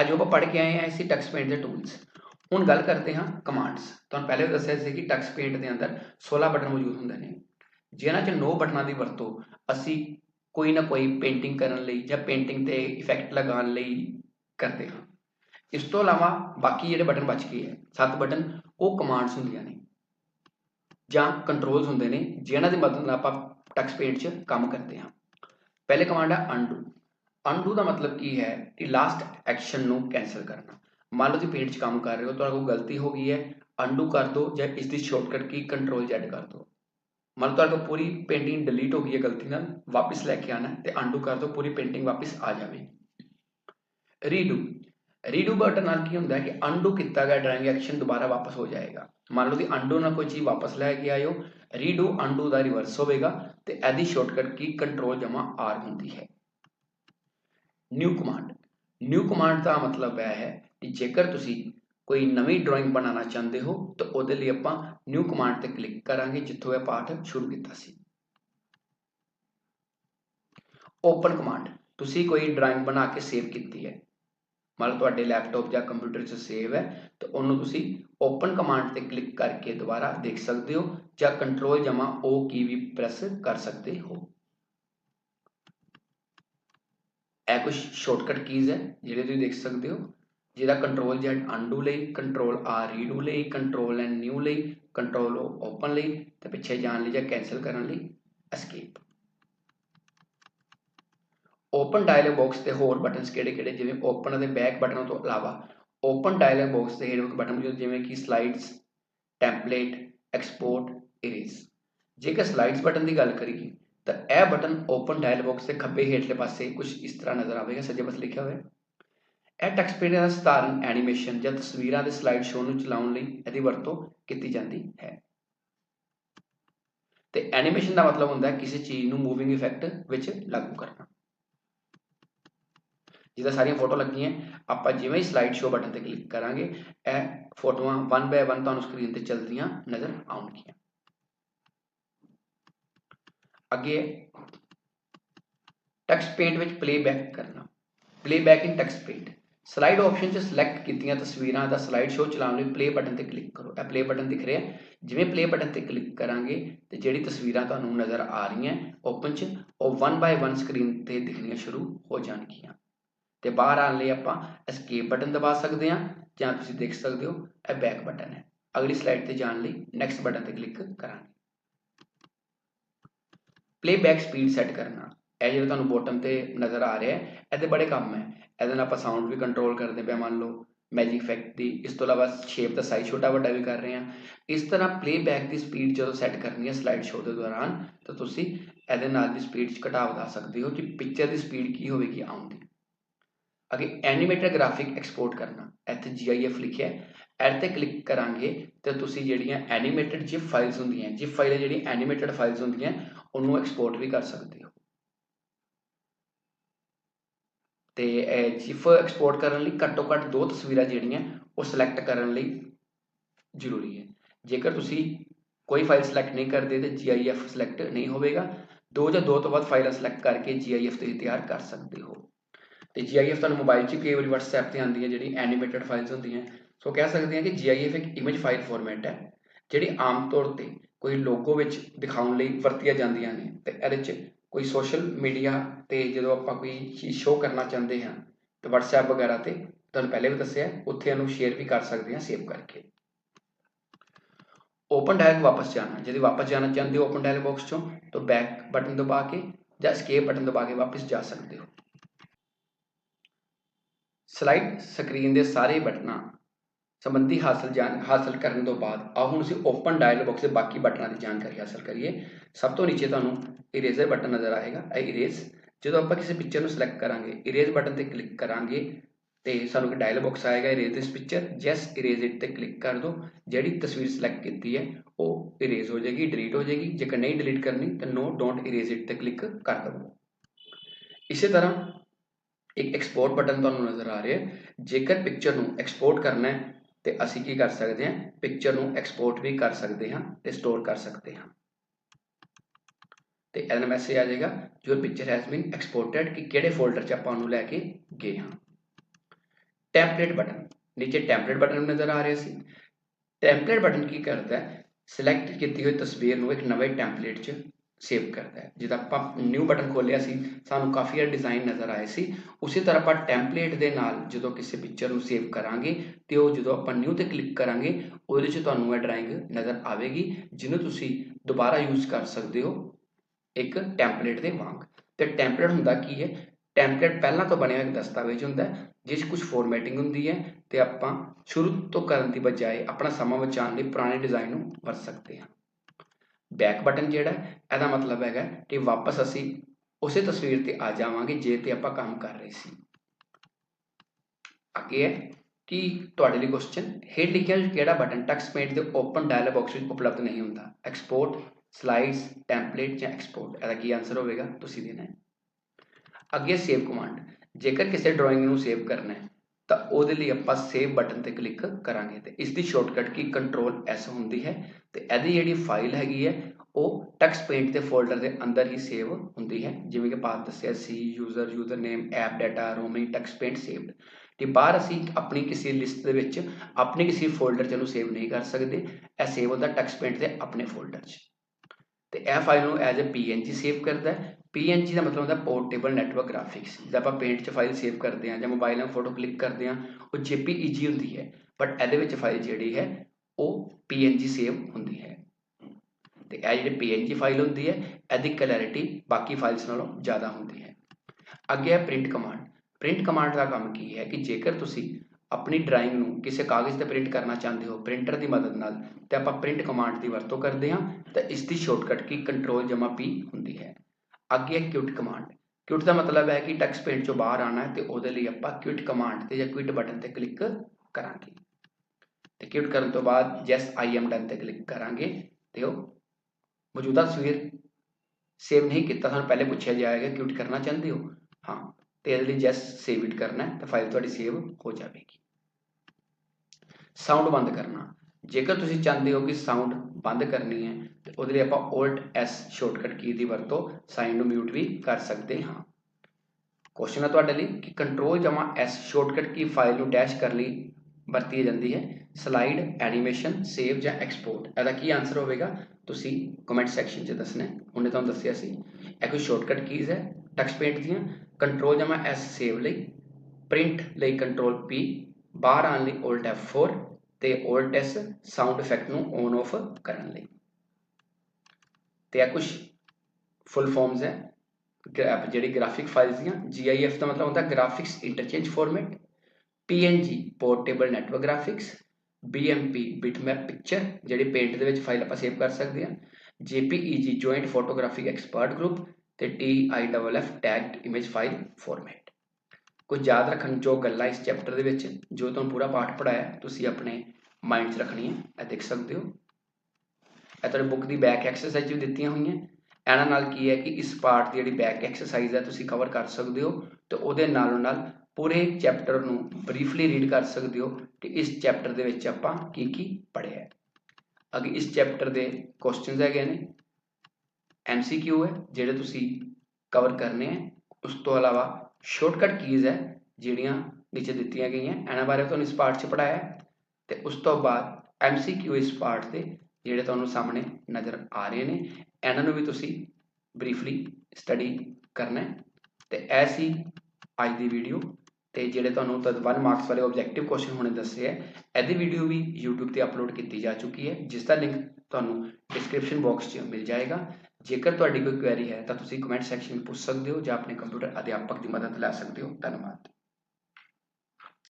ਅੱਜ ਜੋ ਆਪਾਂ ਪੜ੍ਹ ਕੇ ਆਏ ਹਾਂ ਅਸੀਂ ਟੈਕਸ ਪੇਂਟ ਦੇ ਟੂਲਸ ਹੁਣ ਗੱਲ ਕਰਦੇ ਹਾਂ ਕਮਾਂਡਸ ਤੁਹਾਨੂੰ ਪਹਿਲੇ ਵੀ ਦੱਸਿਆ ਸੀ ਕਿ ਟੈਕਸ ਪੇਂਟ ਦੇ ਅੰਦਰ 16 ਬਟਨ ਮੌਜੂਦ ਹੁੰਦੇ ਨੇ। ਜਿਨ੍ਹਾਂ 'ਚ 9 ਬਟਨਾਂ ਦੀ ਵਰਤੋਂ ਅਸੀਂ ਕੋਈ ਨਾ ਕੋਈ ਪੇਂਟਿੰਗ ਕਰਨ ਲਈ ਜਾਂ ਪੇਂਟਿੰਗ ਤੇ ਇਫੈਕਟ ਲਗਾਉਣ ਲਈ ਕਰਦੇ ਹਾਂ। ਇਸ ਤੋਂ ਇਲਾਵਾ ਬਾਕੀ ਜਿਹੜੇ ਬਟਨ ਬਚ ਗਏ ਹੈ, ਸੱਤ ਬਟਨ, ਉਹ ਕਮਾਂਡਸ ਹੁੰਦੀਆਂ ਨੇ ਜਾਂ ਕੰਟਰੋਲਸ ਹੁੰਦੇ ਨੇ ਜਿਨ੍ਹਾਂ ਦੀ ਮਦਦ ਨਾਲ ਆਪਾਂ ਟੈਕਸ ਪੇਂਟ 'ਚ ਕੰਮ ਕਰਦੇ ਹਾਂ। ਪਹਿਲੇ ਕਮਾਂਡ ਹੈ ਅਨਡੂ ਅਨਡੂ ਦਾ ਮਤਲਬ ਕੀ ਹੈ ਕਿ ਲਾਸਟ ਐਕਸ਼ਨ ਨੂੰ ਕੈਨਸਲ ਕਰਨਾ। ਮੰਨ ਲਓ ਤੁਸੀਂ ਪੇਂਟ 'ਚ ਕੰਮ ਕਰ ਰਹੇ ਹੋ, ਤੁਹਾਡੇ ਕੋਲ ਗਲਤੀ ਹੋ ਗਈ ਹੈ ਅਨਡੂ ਕਰ ਦਿਓ ਜਾਂ ਇਸ ਦੀ ਸ਼ਾਰਟਕਟ ਕੀ ਕੰਟਰੋਲ ਜ਼ੈਡ ਕਰ ਦਿਓ। ਮੰਨ ਲਓ ਤੁਹਾਡੇ ਕੋਲ ਪੂਰੀ ਪੇਂਟਿੰਗ ਡਿਲੀਟ ਹੋ ਗਈ ਹੈ ਗਲਤੀ ਨਾਲ, ਵਾਪਸ ਲੈ ਕੇ ਆਣਾ ਤੇ ਅਨਡੂ ਕਰ ਦਿਓ, ਪੂਰੀ ਪੇਂਟਿੰਗ ਵਾਪਸ ਆ ਜਾਵੇ। ਰੀਡੂ ਰੀਡੂ ਬਟਨ ਨਾਲ ਕੀ ਹੁੰਦਾ ਹੈ ਕਿ ਅਨਡੂ ਕੀਤਾ ਗਿਆ ਡਰਾਇੰਗ ਐਕਸ਼ਨ ਦੁਬਾਰਾ ਵਾਪਸ ਹੋ ਜਾਏਗਾ। ਮੰਨ ਲਓ ਕਿ ਅਨਡੂ ਨਾਲ ਕੋਈ ਚੀਜ਼ ਵਾਪਸ ਲੈ ਕੇ ਆਇਓ ਰੀਡੂ ਅਨਡੂ ਦਾ ਰਿਵਰਸ ਹੋਵੇਗਾ ਤੇ ਇਹਦੀ ਸ਼ਾਰਟਕਟ ਕੀ? ਕੰਟਰੋਲ ਜਮਾ ਆਰ ਹੁੰਦੀ ਹੈ। ਨਿਊ ਕਮਾਂਡ ਨਿਊ ਕਮਾਂਡ ਦਾ ਮਤਲਬ ਇਹ ਹੈ ਕਿ ਜੇਕਰ ਤੁਸੀਂ ਕੋਈ ਨਵੀਂ ਡਰਾਇੰਗ ਬਣਾਉਣਾ ਚਾਹੁੰਦੇ ਹੋ, ਤਾਂ ਉਹਦੇ ਲਈ ਆਪਾਂ ਨਿਊ ਕਮਾਂਡ ਤੇ ਕਲਿੱਕ ਕਰਾਂਗੇ, ਜਿੱਥੋਂ ਇਹ ਪਾਠ ਸ਼ੁਰੂ ਕੀਤਾ ਸੀ। ਓਪਨ ਕਮਾਂਡ ਤੁਸੀਂ ਕੋਈ ਡਰਾਇੰਗ ਬਣਾ ਕੇ ਸੇਵ ਕੀਤੀ ਹੈ। ਮਤਲਬ ਤੁਹਾਡੇ ਲੈਪਟਾਪ ਜਾਂ ਕੰਪਿਊਟਰ 'ਚ ਸੇਵ ਹੈ, ਤਾਂ ਉਹਨੂੰ ਤੁਸੀਂ ਓਪਨ ਕਮਾਂਡ ਤੇ ਕਲਿੱਕ ਕਰਕੇ ਦੁਬਾਰਾ ਦੇਖ ਸਕਦੇ ਹੋ ਜਾਂ ਕੰਟਰੋਲ ਜਮਾ ਓ ਕੀ ਵੀ ਪ੍ਰੈਸ ਕਰ ਸਕਦੇ ਹੋ। ਇਹ ਕੁਝ ਸ਼ਾਰਟਕਟ ਕੀਜ਼ ਹੈ, ਜਿਹੜੇ ਤੁਸੀਂ ਦੇਖ ਸਕਦੇ ਹੋ, ਜਿਹਦਾ ਕੰਟਰੋਲ ਜ਼ੈਡ ਅਨਡੂ ਲਈ ਕੰਟਰੋਲ ਆਰ ਰੀਡੂ ਲਈ ਕੰਟਰੋਲ ਐਂਡ ਨਿਊ ਲਈ ਕੰਟਰੋਲ ਓਪਨ ਲਈ, ਤੇ ਪਿੱਛੇ ਜਾਣ ਲਈ ਜਾਂ ਕੈਨਸਲ ਕਰਨ ਲਈ ਐਸਕੇਪ ਓਪਨ ਡਾਇਲੌਗ ਬਾਕਸ ਤੇ ਹੋਰ ਬਟਨਸ ਕਿਹੜੇ-ਕਿਹੜੇ ਜਿਵੇਂ ਓਪਨ ਅਤੇ ਬੈਕ ਬਟਨਾਂ ਤੋਂ ਇਲਾਵਾ ਓਪਨ ਡਾਇਲੌਗ ਬਾਕਸ ਦੇ ਹੇਠ ਬਟਨ ਮੌਜੂਦ, ਜਿਵੇਂ ਕਿ ਸਲਾਈਡਸ ਟੈਂਪਲੇਟ ਐਕਸਪੋਰਟ ਇਰੇਜ਼ ਜੇਕਰ ਸਲਾਈਡਸ ਬਟਨ ਦੀ ਗੱਲ ਕਰੀਏ, ਤਾਂ ਇਹ ਬਟਨ ਓਪਨ ਡਾਇਲੌਗ ਬਾਕਸ ਦੇ ਖੱਬੇ ਹੇਠਲੇ ਪਾਸੇ ਕੁਝ ਇਸ ਤਰ੍ਹਾਂ ਨਜ਼ਰ ਆਵੇਗਾ, ਸੱਜੇ ਪਾਸੇ ਲਿਖਿਆ ਹੋਇਆ ਇਹ ਟੈਕਸਟ ਪੇਜ ਦਾ ਸਧਾਰਨ ਐਨੀਮੇਸ਼ਨ ਜਾਂ ਤਸਵੀਰਾਂ ਦੇ ਸਲਾਈਡ ਸ਼ੋਅ ਨੂੰ ਚਲਾਉਣ ਲਈ ਇਹਦੀ ਵਰਤੋਂ ਕੀਤੀ ਜਾਂਦੀ ਹੈ। ਤੇ ਐਨੀਮੇਸ਼ਨ ਦਾ ਮਤਲਬ ਹੁੰਦਾ ਹੈ ਕਿਸੇ ਚੀਜ਼ ਨੂੰ ਮੂਵਿੰਗ ਇਫੈਕਟ ਵਿੱਚ ਲਾਗੂ ਕਰਨਾ। ਜਿਹਦਾ ਸਾਰੀਆਂ ਫੋਟੋ ਲੱਗੀਆਂ, ਆਪਾਂ ਜਿਵੇਂ ਹੀ ਸਲਾਈਡ ਸ਼ੋ ਬਟਨ ਤੇ ਕਲਿੱਕ ਕਰਾਂਗੇ, ਇਹ ਫੋਟੋਆਂ ਵਨ ਬਾਈ ਵਨ ਤੁਹਾਨੂੰ ਸਕਰੀਨ ਤੇ ਚੱਲਦੀਆਂ ਨਜ਼ਰ ਆਉਣਗੀਆਂ। ਅੱਗੇ ਟੈਕਸਟ ਪੇਂਟ ਵਿੱਚ ਪਲੇਬੈਕ ਕਰਨਾ। Playback in Tux Paint slide option 'ਚ ਸਿਲੈਕਟ ਕੀਤੀਆਂ ਤਸਵੀਰਾਂ ਦਾ ਸਲਾਈਡ ਸ਼ੋ ਚਲਾਉਣ ਲਈ ਪਲੇ ਬਟਨ ਤੇ ਕਲਿੱਕ ਕਰੋ। ਇਹ ਪਲੇ ਬਟਨ ਦਿਖ ਰਿਹਾ। ਜਿਵੇਂ ਪਲੇ ਬਟਨ ਤੇ ਕਲਿੱਕ ਕਰਾਂਗੇ ਤੇ ਜਿਹੜੀ ਤਸਵੀਰਾਂ ਤੁਹਾਨੂੰ ਨਜ਼ਰ ਆ ਰਹੀਆਂ ਓਪਨ 'ਚ, ਉਹ 1 ਬਾਈ 1 ਸਕਰੀਨ ਤੇ ਦਿਖਣੀਆਂ ਸ਼ੁਰੂ ਹੋ ਜਾਣਗੀਆਂ। ਤੇ ਬਾਹਰ ਆਉਣ ਲਈ ਆਪਾਂ ਐਸਕੇਪ ਬਟਨ ਦਬਾ ਸਕਦੇ ਹਾਂ ਜਾਂ ਤੁਸੀਂ ਦੇਖ ਸਕਦੇ ਹੋ, ਇਹ ਬੈਕ ਬਟਨ ਹੈ। ਅਗਲੀ ਸਲਾਈਡ ਤੇ ਜਾਣ ਲਈ ਨੈਕਸਟ ਬਟਨ ਤੇ ਕਲਿੱਕ ਕਰਾਂਗੇ। ਪਲੇਬੈਕ ਸਪੀਡ ਸੈੱਟ ਕਰਨਾ। ਇਹ ਜਿਹੜਾ ਤੁਹਾਨੂੰ ਬੋਟਮ ਤੇ ਨਜ਼ਰ ਆ ਰਿਹਾ ਹੈ ਇਹਦੇ ਬੜੇ ਕੰਮ ਹੈ। ਇਹਦੇ ਨਾਲ ਆਪਾਂ ਸਾਊਂਡ ਵੀ ਕੰਟਰੋਲ ਕਰਦੇ ਪਿਆ ਮੰਨ ਲਓ ਮੈਜਿਕ ਇਫੈਕਟ ਦੀ। ਇਸ ਤੋਂ ਇਲਾਵਾ ਸ਼ੇਪ ਦਾ ਸਾਈਜ਼ ਛੋਟਾ ਵੱਡਾ ਵੀ ਕਰ ਰਹੇ ਹਾਂ। ਇਸ ਤਰ੍ਹਾਂ ਪਲੇਬੈਕ ਦੀ ਸਪੀਡ ਜਦੋਂ ਸੈੱਟ ਕਰਨੀ ਹੈ ਸਲਾਈਡ ਸ਼ੋਅ ਦੇ ਦੌਰਾਨ, ਤਾਂ ਤੁਸੀਂ ਇਹਦੇ ਨਾਲ ਦੀ ਸਪੀਡ 'ਚ ਘਟਾ ਵਧਾ ਸਕਦੇ ਹੋ ਕਿ ਪਿਕਚਰ ਦੀ ਸਪੀਡ ਕੀ ਹੋਵੇਗੀ ਆਉਣ ਦੀ। ਅੱਗੇ ਐਨੀਮੇਟਡ ਗ੍ਰਾਫਿਕ ਐਕਸਪੋਰਟ ਕਰਨਾ। ਇੱਥੇ GIF ਲਿਖਿਆ ਹੈ। ਐਡ ਤੇ ਕਲਿੱਕ ਕਰਾਂਗੇ ਤੇ ਤੁਸੀਂ ਜਿਹੜੀਆਂ ਐਨੀਮੇਟਡ ਜਿਫ ਫਾਈਲਸ ਹੁੰਦੀਆਂ ਜਿਫ ਫਾਈਲ ਜਿਹੜੀ ਐਨੀਮੇਟਡ ਫਾਈਲਸ ਹੁੰਦੀਆਂ, ਉਹਨੂੰ ਐਕਸਪੋਰਟ ਵੀ ਕਰ ਸਕਦੇ ਹੋ। ਤੇ ਜਿਫ ਐਕਸਪੋਰਟ ਕਰਨ ਲਈ ਘੱਟੋ ਘੱਟ ਦੋ ਤਸਵੀਰਾਂ ਜਿਹੜੀਆਂ, ਉਹ ਸਿਲੈਕਟ ਕਰਨ ਲਈ ਜ਼ਰੂਰੀ ਹੈ। ਜੇਕਰ ਤੁਸੀਂ ਕੋਈ ਫਾਈਲ ਸਿਲੈਕਟ ਨਹੀਂ ਕਰਦੇ ਤੇ GIF ਸਿਲੈਕਟ ਨਹੀਂ ਹੋਵੇਗਾ, ਦੋ ਜਾਂ ਦੋ ਤੋਂ ਵੱਧ ਫਾਈਲਾਂ ਸਿਲੈਕਟ ਕਰਕੇ GIF ਤੁਸੀਂ ਤਿਆਰ ਕਰ ਸਕਦੇ ਹੋ। ਤੇ GIF ਤੁਹਾਨੂੰ ਮੋਬਾਈਲ 'ਚ ਕਈ ਵਾਰੀ WhatsApp ਤੇ ਆਉਂਦੀ ਹੈ, ਜਿਹੜੀ ਐਨੀਮੇਟਡ ਫਾਈਲਸ ਹੁੰਦੀਆਂ ਸੋ ਕਹਿ ਸਕਦੇ ਹਾਂ ਕਿ GIF ਇੱਕ ਇਮੇਜ ਫਾਈਲ ਫਾਰਮੈਟ ਹੈ, ਜਿਹੜੀ ਆਮ ਤੌਰ ਤੇ ਕੋਈ ਲੋਗੋ ਵਿੱਚ ਦਿਖਾਉਣ ਲਈ ਵਰਤੀਆਂ ਜਾਂਦੀਆਂ ਨੇ ਤੇ ਇਹਦੇ 'ਚ ਕੋਈ ਸੋਸ਼ਲ ਮੀਡੀਆ ਤੇ ਜਦੋਂ ਆਪਾਂ ਕੋਈ ਚੀਜ਼ ਸ਼ੋਅ ਕਰਨਾ ਚਾਹੁੰਦੇ ਹਾਂ, ਤੇ WhatsApp ਵਗੈਰਾ ਤੇ ਤੁਹਾਨੂੰ ਪਹਿਲੇ ਵੀ ਦੱਸਿਆ, ਉੱਥੇ ਇਹਨੂੰ ਸ਼ੇਅਰ ਵੀ ਕਰ ਸਕਦੇ ਹਾਂ ਸੇਵ ਕਰਕੇ। ਓਪਨ ਡਾਇਲੌਗ ਵਾਪਸ ਜਾਣਾ, ਜਦੋਂ ਵਾਪਸ ਜਾਣਾ ਚਾਹੁੰਦੇ ਹੋ ਓਪਨ ਡਾਇਲੌਗ ਬਾਕਸ ਚੋਂ, ਤਾਂ ਬੈਕ ਬਟਨ ਦਬਾ ਕੇ ਜਾਂ ਐਸਕੇਪ ਬਟਨ ਦਬਾ ਕੇ ਵਾਪਸ ਜਾ ਸਕਦੇ ਹੋ। ਸਲਾਈਡ ਸਕਰੀਨ ਦੇ ਸਾਰੇ ਬਟਨਾਂ ਸੰਬੰਧੀ ਹਾਸਲ ਜਾਣ, ਹਾਸਲ ਕਰਨ ਤੋਂ ਬਾਅਦ ਆਓ ਹੁਣ ਅਸੀਂ ਓਪਨ ਡਾਇਲੌਗ ਬਾਕਸ ਦੇ ਬਾਕੀ ਬਟਨਾਂ ਦੀ ਜਾਣਕਾਰੀ ਹਾਸਲ ਕਰੀਏ। ਸਭ ਤੋਂ ਨੀਚੇ ਤੁਹਾਨੂੰ ਇਰੇਜ਼ਰ ਬਟਨ ਨਜ਼ਰ ਆਏਗਾ, ਇਹ ਇਰੇਜ਼ ਜਦੋਂ ਆਪਾਂ ਕਿਸੇ ਪਿਕਚਰ ਨੂੰ ਸਿਲੈਕਟ ਕਰਾਂਗੇ ਇਰੇਜ਼ ਬਟਨ ਤੇ ਕਲਿੱਕ ਕਰਾਂਗੇ, ਤੇ ਸਾਨੂੰ ਇੱਕ ਡਾਇਲੌਗ ਬਾਕਸ ਆਏਗਾ erase this picture yes erase it ਤੇ ਕਲਿੱਕ ਕਰ ਦਿਓ ਜਿਹੜੀ ਤਸਵੀਰ ਸਿਲੈਕਟ ਕੀਤੀ ਹੈ, ਉਹ ਇਰੇਜ਼ ਹੋ ਜਾਏਗੀ ਡਿਲੀਟ ਹੋ ਜਾਏਗੀ। ਜੇਕਰ ਨਹੀਂ ਡਿਲੀਟ ਕਰਨੀ, ਤਾਂ ਨੋ ਡੋਂਟ ਇਰੇਜ਼ ਇਟ ਤੇ ਕਲਿੱਕ ਕਰ ਦਿਓ ਇਸੇ ਤਰ੍ਹਾਂ ਇੱਕ ਐਕਸਪੋਰਟ ਬਟਨ ਤੁਹਾਨੂੰ ਨਜ਼ਰ ਆ ਰਿਹਾ ਹੈ। ਜੇਕਰ ਪਿਕਚਰ ਨੂੰ ਐਕਸਪੋਰਟ ਕਰਨਾ ਹੈ, ਤੇ ਅਸੀਂ ਕੀ ਕਰ ਸਕਦੇ ਹਾਂ? ਪਿਕਚਰ ਨੂੰ ਐਕਸਪੋਰਟ ਵੀ ਕਰ ਸਕਦੇ ਹਾਂ ਤੇ ਸਟੋਰ ਕਰ ਸਕਦੇ ਹਾਂ। ਤੇ ਇਹਦਾ ਮੈਸੇਜ ਆ ਜਾਏਗਾ ਜੋ ਪਿਕਚਰ ਹੈਜ਼ ਬੀਨ ਐਕਸਪੋਰਟਡ ਕਿ ਕਿਹੜੇ ਫੋਲਡਰ 'ਚ ਆਪਾਂ ਉਹਨੂੰ ਲੈ ਕੇ ਗਏ ਹਾਂ। ਟੈਂਪਲੇਟ ਬਟਨ ਨੀਚੇ ਟੈਂਪਲੇਟ ਬਟਨ ਨਜ਼ਰ ਆ ਰਿਹਾ ਸੀ। ਟੈਂਪਲੇਟ ਬਟਨ ਕੀ ਕਰਦਾ ਹੈ? ਸਿਲੈਕਟ ਕੀਤੀ ਹੋਈ ਤਸਵੀਰ ਨੂੰ ਇੱਕ ਨਵੇਂ ਟੈਂਪਲੇਟ 'ਚ ਸੇਵ ਕਰਦਾ ਹੈ। ਜਦੋਂ ਆਪਾਂ ਨਿਊ ਬਟਨ ਖੋਲਿਆ ਸੀ, ਸਾਨੂੰ ਕਾਫੀ ਸਾरे ਡਿਜ਼ਾਈਨ ਨਜ਼ਰ ਆਏ ਸੀ। ਉਸੇ ਤਰ੍ਹਾਂ ਆਪਾਂ ਟੈਂਪਲੇਟ ਦੇ ਨਾਲ ਜਦੋਂ ਕਿਸੇ ਪਿਕਚਰ ਨੂੰ ਸੇਵ ਕਰਾਂਗੇ ਤੇ ਉਹ ਜਦੋਂ ਆਪਾਂ ਨਿਊ ਤੇ ਕਲਿੱਕ ਕਰਾਂਗੇ, ਉਹਦੇ 'ਚ ਤੁਹਾਨੂੰ ਇਹ ਡਰਾਇੰਗ ਨਜ਼ਰ ਆਵੇਗੀ, ਜਿਹਨੂੰ ਤੁਸੀਂ ਦੁਬਾਰਾ ਯੂਜ਼ ਕਰ ਸਕਦੇ ਹੋ ਇੱਕ ਟੈਂਪਲੇਟ ਦੇ ਵਾਂਗ। ਤੇ ਟੈਂਪਲੇਟ ਹੁੰਦਾ ਕੀ ਹੈ? ਟੈਂਪਲੇਟ ਪਹਿਲਾਂ ਤੋਂ ਬਣਿਆ ਇੱਕ ਦਸਤਾਵੇਜ਼ ਹੁੰਦਾ ਜਿਸ ਕੁਝ ਫੋਰਮੈਟਿੰਗ ਹੁੰਦੀ ਹੈ ਤੇ ਆਪਾਂ ਸ਼ੁਰੂ ਤੋਂ ਕਰਨ ਦੀ ਬਜਾਏ ਆਪਣਾ ਸਮਾਂ ਬਚਾਉਣ ਲਈ ਪੁਰਾਣੇ ਡਿਜ਼ਾਈਨ ਨੂੰ ਵਰਤ ਸਕਦੇ ਹਾਂ। ਬੈਕ ਬਟਨ ਜਿਹੜਾ ਇਹਦਾ ਮਤਲਬ ਹੈਗਾ ਕਿ ਵਾਪਸ ਅਸੀਂ ਉਸੇ ਤਸਵੀਰ ਤੇ ਆ ਜਾਵਾਂਗੇ ਜੇ ਤੇ ਆਪਾਂ ਕੰਮ ਕਰ ਰਹੇ ਸੀ। ਅੱਗੇ ਹੈ ਕਿ ਤੁਹਾਡੇ ਲਈ ਕੁਐਸਚਨ ਹੇਠ ਲਿਖਿਆ ਕਿਹੜਾ ਬਟਨ ਟੈਕਸਟ ਪੇਂਟ ਦੇ ਓਪਨ ਡਾਇਲੌਗ ਬਾਕਸ ਵਿੱਚ ਉਪਲਬਧ ਨਹੀਂ ਹੁੰਦਾ? ਐਕਸਪੋਰਟ ਸਲਾਈਡਸ ਟੈਂਪਲੇਟ ਜਾਂ ਐਕਸਪੋਰਟ ਇਹਦਾ ਕੀ ਆਨਸਰ ਹੋਵੇਗਾ? ਤੁਸੀਂ ਦੇਣਾ ਹੈ। ਅੱਗੇ ਸੇਵ ਕਮਾਂਡ ਜੇਕਰ ਕਿਸੇ ਡਰਾਇੰਗ ਨੂੰ ਸੇਵ ਕਰਨਾ ਹੈ ਤਾਂ ਉਹਦੇ ਲਈ ਆਪਾਂ ਸੇਵ ਬਟਨ ਤੇ ਕਲਿੱਕ ਕਰਾਂਗੇ ਤੇ ਇਸ ਦੀ ਸ਼ਾਰਟਕਟ ਕੀ ਕੰਟਰੋਲ ਐਸ ਹੁੰਦੀ ਹੈ ਤੇ ਇਹਦੀ ਜਿਹੜੀ ਫਾਈਲ ਹੈਗੀ ਹੈ, ਉਹ ਟੈਕਸ ਪੇਂਟ ਦੇ ਫੋਲਡਰ ਦੇ ਅੰਦਰ ਹੀ ਸੇਵ ਹੁੰਦੀ ਹੈ। ਜਿਵੇਂ ਕਿ ਬਾਤ ਦੱਸਿਆ ਸੀ user user name app data roaming text paint saved ਤੇ ਬਾਹਰ ਅਸੀਂ ਆਪਣੀ ਕਿਸੇ ਲਿਸਟ ਦੇ ਵਿੱਚ ਆਪਣੇ ਕਿਸੇ ਫੋਲਡਰ 'ਚ ਇਹਨੂੰ ਸੇਵ ਨਹੀਂ ਕਰ ਸਕਦੇ। ਇਹ ਸੇਵ ਹੁੰਦਾ ਟੈਕਸ ਪੇਂਟ ਦੇ ਆਪਣੇ ਫੋਲਡਰ 'ਚ। ਤੇ ਇਹ ਫਾਈਲ ਨੂੰ ਐਜ਼ ਅ ਪੀਐਨਜੀ ਸੇਵ ਕਰਦਾ ਹੈ ਪੀਐਨਜੀ ਦਾ ਮਤਲਬ ਹੁੰਦਾ ਪੋਰਟੇਬਲ ਨੈਟਵਰਕ ਗ੍ਰਾਫਿਕਸ ਜਦ ਆਪਾਂ ਪੇਂਟ 'ਚ ਫਾਈਲ ਸੇਵ ਕਰਦੇ ਹਾਂ ਜਾਂ ਮੋਬਾਈਲ ਨਾਲ ਫੋਟੋ ਕਲਿੱਕ ਕਰਦੇ ਹਾਂ, ਉਹ ਜੇਪੀਈਜੀ ਹੁੰਦੀ ਹੈ ਬਟ ਇਹਦੇ ਵਿੱਚ ਫਾਈਲ ਜਿਹੜੀ ਹੈ, ਉਹ ਪੀਐਨਜੀ ਸੇਵ ਹੁੰਦੀ ਹੈ। ਤੇ ਇਹ ਜਿਹੜੀ ਪੀਐਨਜੀ ਫਾਈਲ ਹੁੰਦੀ ਹੈ, ਇਹਦੀ ਕਲੈਰਿਟੀ ਬਾਕੀ ਫਾਈਲਸ ਨਾਲੋਂ ਜ਼ਿਆਦਾ ਹੁੰਦੀ ਹੈ। ਅੱਗੇ ਹੈ ਪ੍ਰਿੰਟ ਕਮਾਂਡ ਪ੍ਰਿੰਟ ਕਮਾਂਡ ਦਾ ਕੰਮ ਕੀ ਹੈ ਕਿ ਜੇਕਰ ਤੁਸੀਂ ਆਪਣੀ ਡਰਾਇੰਗ ਨੂੰ ਕਿਸੇ ਕਾਗਜ਼ ਤੇ ਪ੍ਰਿੰਟ ਕਰਨਾ ਚਾਹੁੰਦੇ ਹੋ ਪ੍ਰਿੰਟਰ ਦੀ ਮਦਦ ਨਾਲ, ਤੇ ਆਪਾਂ ਪ੍ਰਿੰਟ ਕਮਾਂਡ ਦੀ ਵਰਤੋਂ ਕਰਦੇ ਹਾਂ, ਤਾਂ ਇਸ ਦੀ ਸ਼ਾਰਟਕਟ ਕੀ ਕੰਟਰੋਲ ਜਮਾ ਪੀ ਹੁੰਦੀ ਹੈ। ਅੱਗੇ ਹੈ ਕੁਇਟ ਕਮਾਂਡ ਕੁਇਟ ਦਾ ਮਤਲਬ ਹੈ ਕਿ ਟੈਕਸਟ ਪੇਂਟ ਚੋਂ ਬਾਹਰ ਆਣਾ ਹੈ ਤੇ ਉਹਦੇ ਲਈ ਆਪਾਂ ਕੁਇਟ ਕਮਾਂਡ ਤੇ ਜਾਂ ਕੁਇਟ ਬਟਨ ਤੇ ਕਲਿੱਕ ਕਰਾਂਗੇ। ਤੇ ਕੁਇਟ ਕਰਨ ਤੋਂ ਬਾਅਦ ਯੈਸ ਆਈ ਐਮ ਡਨ ਤੇ ਕਲਿੱਕ ਕਰਾਂਗੇ ਤੇ ਉਹ ਮੌਜੂਦਾ ਤਸਵੀਰ ਸੇਵ ਨਹੀਂ ਕੀਤਾ, ਤੁਹਾਨੂੰ ਪਹਿਲੇ ਪੁੱਛਿਆ ਜਾਏਗਾ ਕਿਊਟ ਕਰਨਾ ਚਾਹੁੰਦੇ ਹੋ? ਹਾਂ, ਤੇ ਇਹਦੇ ਲਈ ਜੈਸ ਸੇਵ ਇਟ ਕਰਨਾ ਹੈ ਤਾਂ ਫਾਈਲ ਤੁਹਾਡੀ ਸੇਵ ਹੋ ਜਾਵੇਗੀ। ਸਾਊਂਡ ਬੰਦ ਕਰਨਾ। ਜੇਕਰ ਤੁਸੀਂ ਚਾਹੁੰਦੇ ਹੋ ਕਿ ਸਾਊਂਡ ਬੰਦ ਕਰਨੀ ਹੈ, ਤੇ ਉਹਦੇ ਲਈ ਆਪਾਂ Alt S ਸ਼ਾਰਟਕਟ ਕੀ ਦੀ ਵਰਤੋਂ ਸਾਊਂਡ ਨੂੰ ਮਿਊਟ ਵੀ ਕਰ ਸਕਦੇ ਹਾਂ। ਕੁਐਸਚਨ ਹੈ ਤੁਹਾਡੇ ਲਈ ਕਿ ਕੰਟਰੋਲ ਜਮਾ S ਸ਼ਾਰਟਕਟ ਕੀ ਫਾਈਲ ਨੂੰ ਡੈਸ਼ ਕਰਨ ਲਈ ਵਰਤੀ ਜਾਂਦੀ ਹੈ ਸਲਾਈਡ ਐਨੀਮੇਸ਼ਨ ਸੇਵ ਜਾਂ ਐਕਸਪੋਰਟ ਇਹਦਾ ਕੀ ਆਨਸਰ ਹੋਵੇਗਾ? ਤੁਸੀਂ ਕਮੈਂਟ ਸੈਕਸ਼ਨ 'ਚ ਦੱਸਣਾ ਉਹਨੇ ਤੁਹਾਨੂੰ ਦੱਸਿਆ ਸੀ, ਇਹ ਕੋਈ ਸ਼ਾਰਟਕਟ ਕੀਜ਼ ਹੈ ਟੈਕਸਟ ਪੇਂਟ ਦੀਆਂ। ਕੰਟਰੋਲ ਜਮਾ S ਸੇਵ ਲਈ ਪ੍ਰਿੰਟ ਲਈ ਕੰਟਰੋਲ P, ਬਾਹਰ ਆਉਣ ਲਈ Alt F4 ਤੇ Alt ਸਾਊਂਡ ਇਫੈਕਟ ਨੂੰ ਔਨ ਆਫ ਕਰਨ ਲਈ। ਤੇ ਇਹ ਕੁਝ ਫੁੱਲ ਫਾਰਮਸ ਹੈ। ਜਿਹੜੀ ਗ੍ਰਾਫਿਕ ਫਾਈਲਸ ਦੀਆਂ, GIF ਦਾ ਮਤਲਬ ਹੁੰਦਾ graphics interchange format PNG portable network graphics BMP bitmap picture ਜਿਹੜੀ ਪੇਂਟ ਦੇ ਵਿੱਚ ਫਾਈਲ ਆਪਾਂ ਸੇਵ ਕਰ ਸਕਦੇ ਹਾਂ, JPEG joint photographic expert group ਤੇ TIFF tagged image file format ਕੁਝ ਯਾਦ ਰੱਖਣ ਜੋ ਗੱਲਾਂ ਇਸ ਚੈਪਟਰ ਦੇ ਵਿੱਚ, ਜੋ ਤੁਹਾਨੂੰ ਪੂਰਾ ਪਾਠ ਪੜਾਇਆ ਤੁਸੀਂ ਆਪਣੇ ਮਾਈਂਡ 'ਚ ਰੱਖਣੀ ਹੈ ਇਹ ਦੇਖ ਸਕਦੇ ਹੋ। ਇਹ ਤੁਹਾਡੇ ਬੁੱਕ ਦੀ ਬੈਕ ਐਕਸਰਸਾਈਜ਼ ਵੀ ਦਿੱਤੀਆਂ ਹੋਈਆਂ। ਇਹਨਾਂ ਨਾਲ ਕੀ ਹੈ ਕਿ ਇਸ ਪਾਰਟ ਦੀ ਜਿਹੜੀ ਬੈਕ ਐਕਸਰਸਾਈਜ਼ ਹੈ, ਤੁਸੀਂ ਕਵਰ ਕਰ ਸਕਦੇ ਹੋ ਤੇ ਉਹਦੇ ਨਾਲੋਂ ਨਾਲ ਪੂਰੇ ਚੈਪਟਰ ਨੂੰ ਬਰੀਫਲੀ ਰੀਡ ਕਰ ਸਕਦੇ ਹੋ ਕਿ ਇਸ ਚੈਪਟਰ ਦੇ ਵਿੱਚ ਆਪਾਂ ਕੀ ਕੀ ਪੜ੍ਹਿਆ ਹੈ। ਅੱਗੇ ਇਸ ਚੈਪਟਰ ਦੇ ਕੁਐਸਚਨਸ ਹੈਗੇ ਨੇ। ਐਮਸੀਕਿਊ ਹੈ, ਜਿਹੜੇ ਤੁਸੀਂ ਕਵਰ ਕਰਨੇ ਹੈ। ਉਸ ਤੋਂ ਇਲਾਵਾ ਸ਼ਾਰਟਕਟ ਕੀਜ਼ ਹੈ, ਜਿਹੜੀਆਂ ਨੀਚੇ ਦਿੱਤੀਆਂ ਗਈਆਂ। ਇਹਨਾਂ ਬਾਰੇ ਤੁਹਾਨੂੰ ਇਸ ਪਾਰਟ 'ਚ ਪੜਾਇਆ ਤੇ ਉਸ ਤੋਂ ਬਾਅਦ ਐਮਸੀਕਿਊ ਇਸ ਪਾਰਟ ਦੇ ਜਿਹੜੇ ਤੁਹਾਨੂੰ ਸਾਹਮਣੇ ਨਜ਼ਰ ਆ ਰਹੇ ਨੇ, ਇਹਨਾਂ ਨੂੰ ਵੀ ਤੁਸੀਂ ਬਰੀਫਲੀ ਸਟੱਡੀ ਕਰਨਾ ਤੇ ਐਸੀ ਅੱਜ ਦੀ ਵੀਡੀਓ ਤੇ ਜਿਹੜੇ ਤੁਹਾਨੂੰ ਤਦ 1 ਮਾਰਕਸ ਵਾਲੇ ਆਬਜੈਕਟਿਵ ਕੁਐਸਚਨ ਹੁਣੇ ਦੱਸੇ ਹੈ, ਇਹਦੀ ਵੀਡੀਓ ਵੀ YouTube ਤੇ ਅਪਲੋਡ ਕੀਤੀ ਜਾ ਚੁੱਕੀ ਹੈ, ਜਿਸ ਦਾ ਲਿੰਕ ਤੁਹਾਨੂੰ ਡਿਸਕ੍ਰਿਪਸ਼ਨ ਬਾਕਸ 'ਚ ਮਿਲ ਜਾਏਗਾ। ਜੇਕਰ ਤੁਹਾਡੀ ਕੋਈ ਕੁਐਰੀ ਹੈ ਤਾਂ ਤੁਸੀਂ ਕਮੈਂਟ ਸੈਕਸ਼ਨ ਵਿੱਚ ਪੁੱਛ ਸਕਦੇ ਹੋ ਜਾਂ ਆਪਣੇ ਕੰਪਿਊਟਰ ਅਧਿਆਪਕ ਦੀ ਮਦਦ ਲੈ ਸਕਦੇ ਹੋ। ਧੰਨਵਾਦ।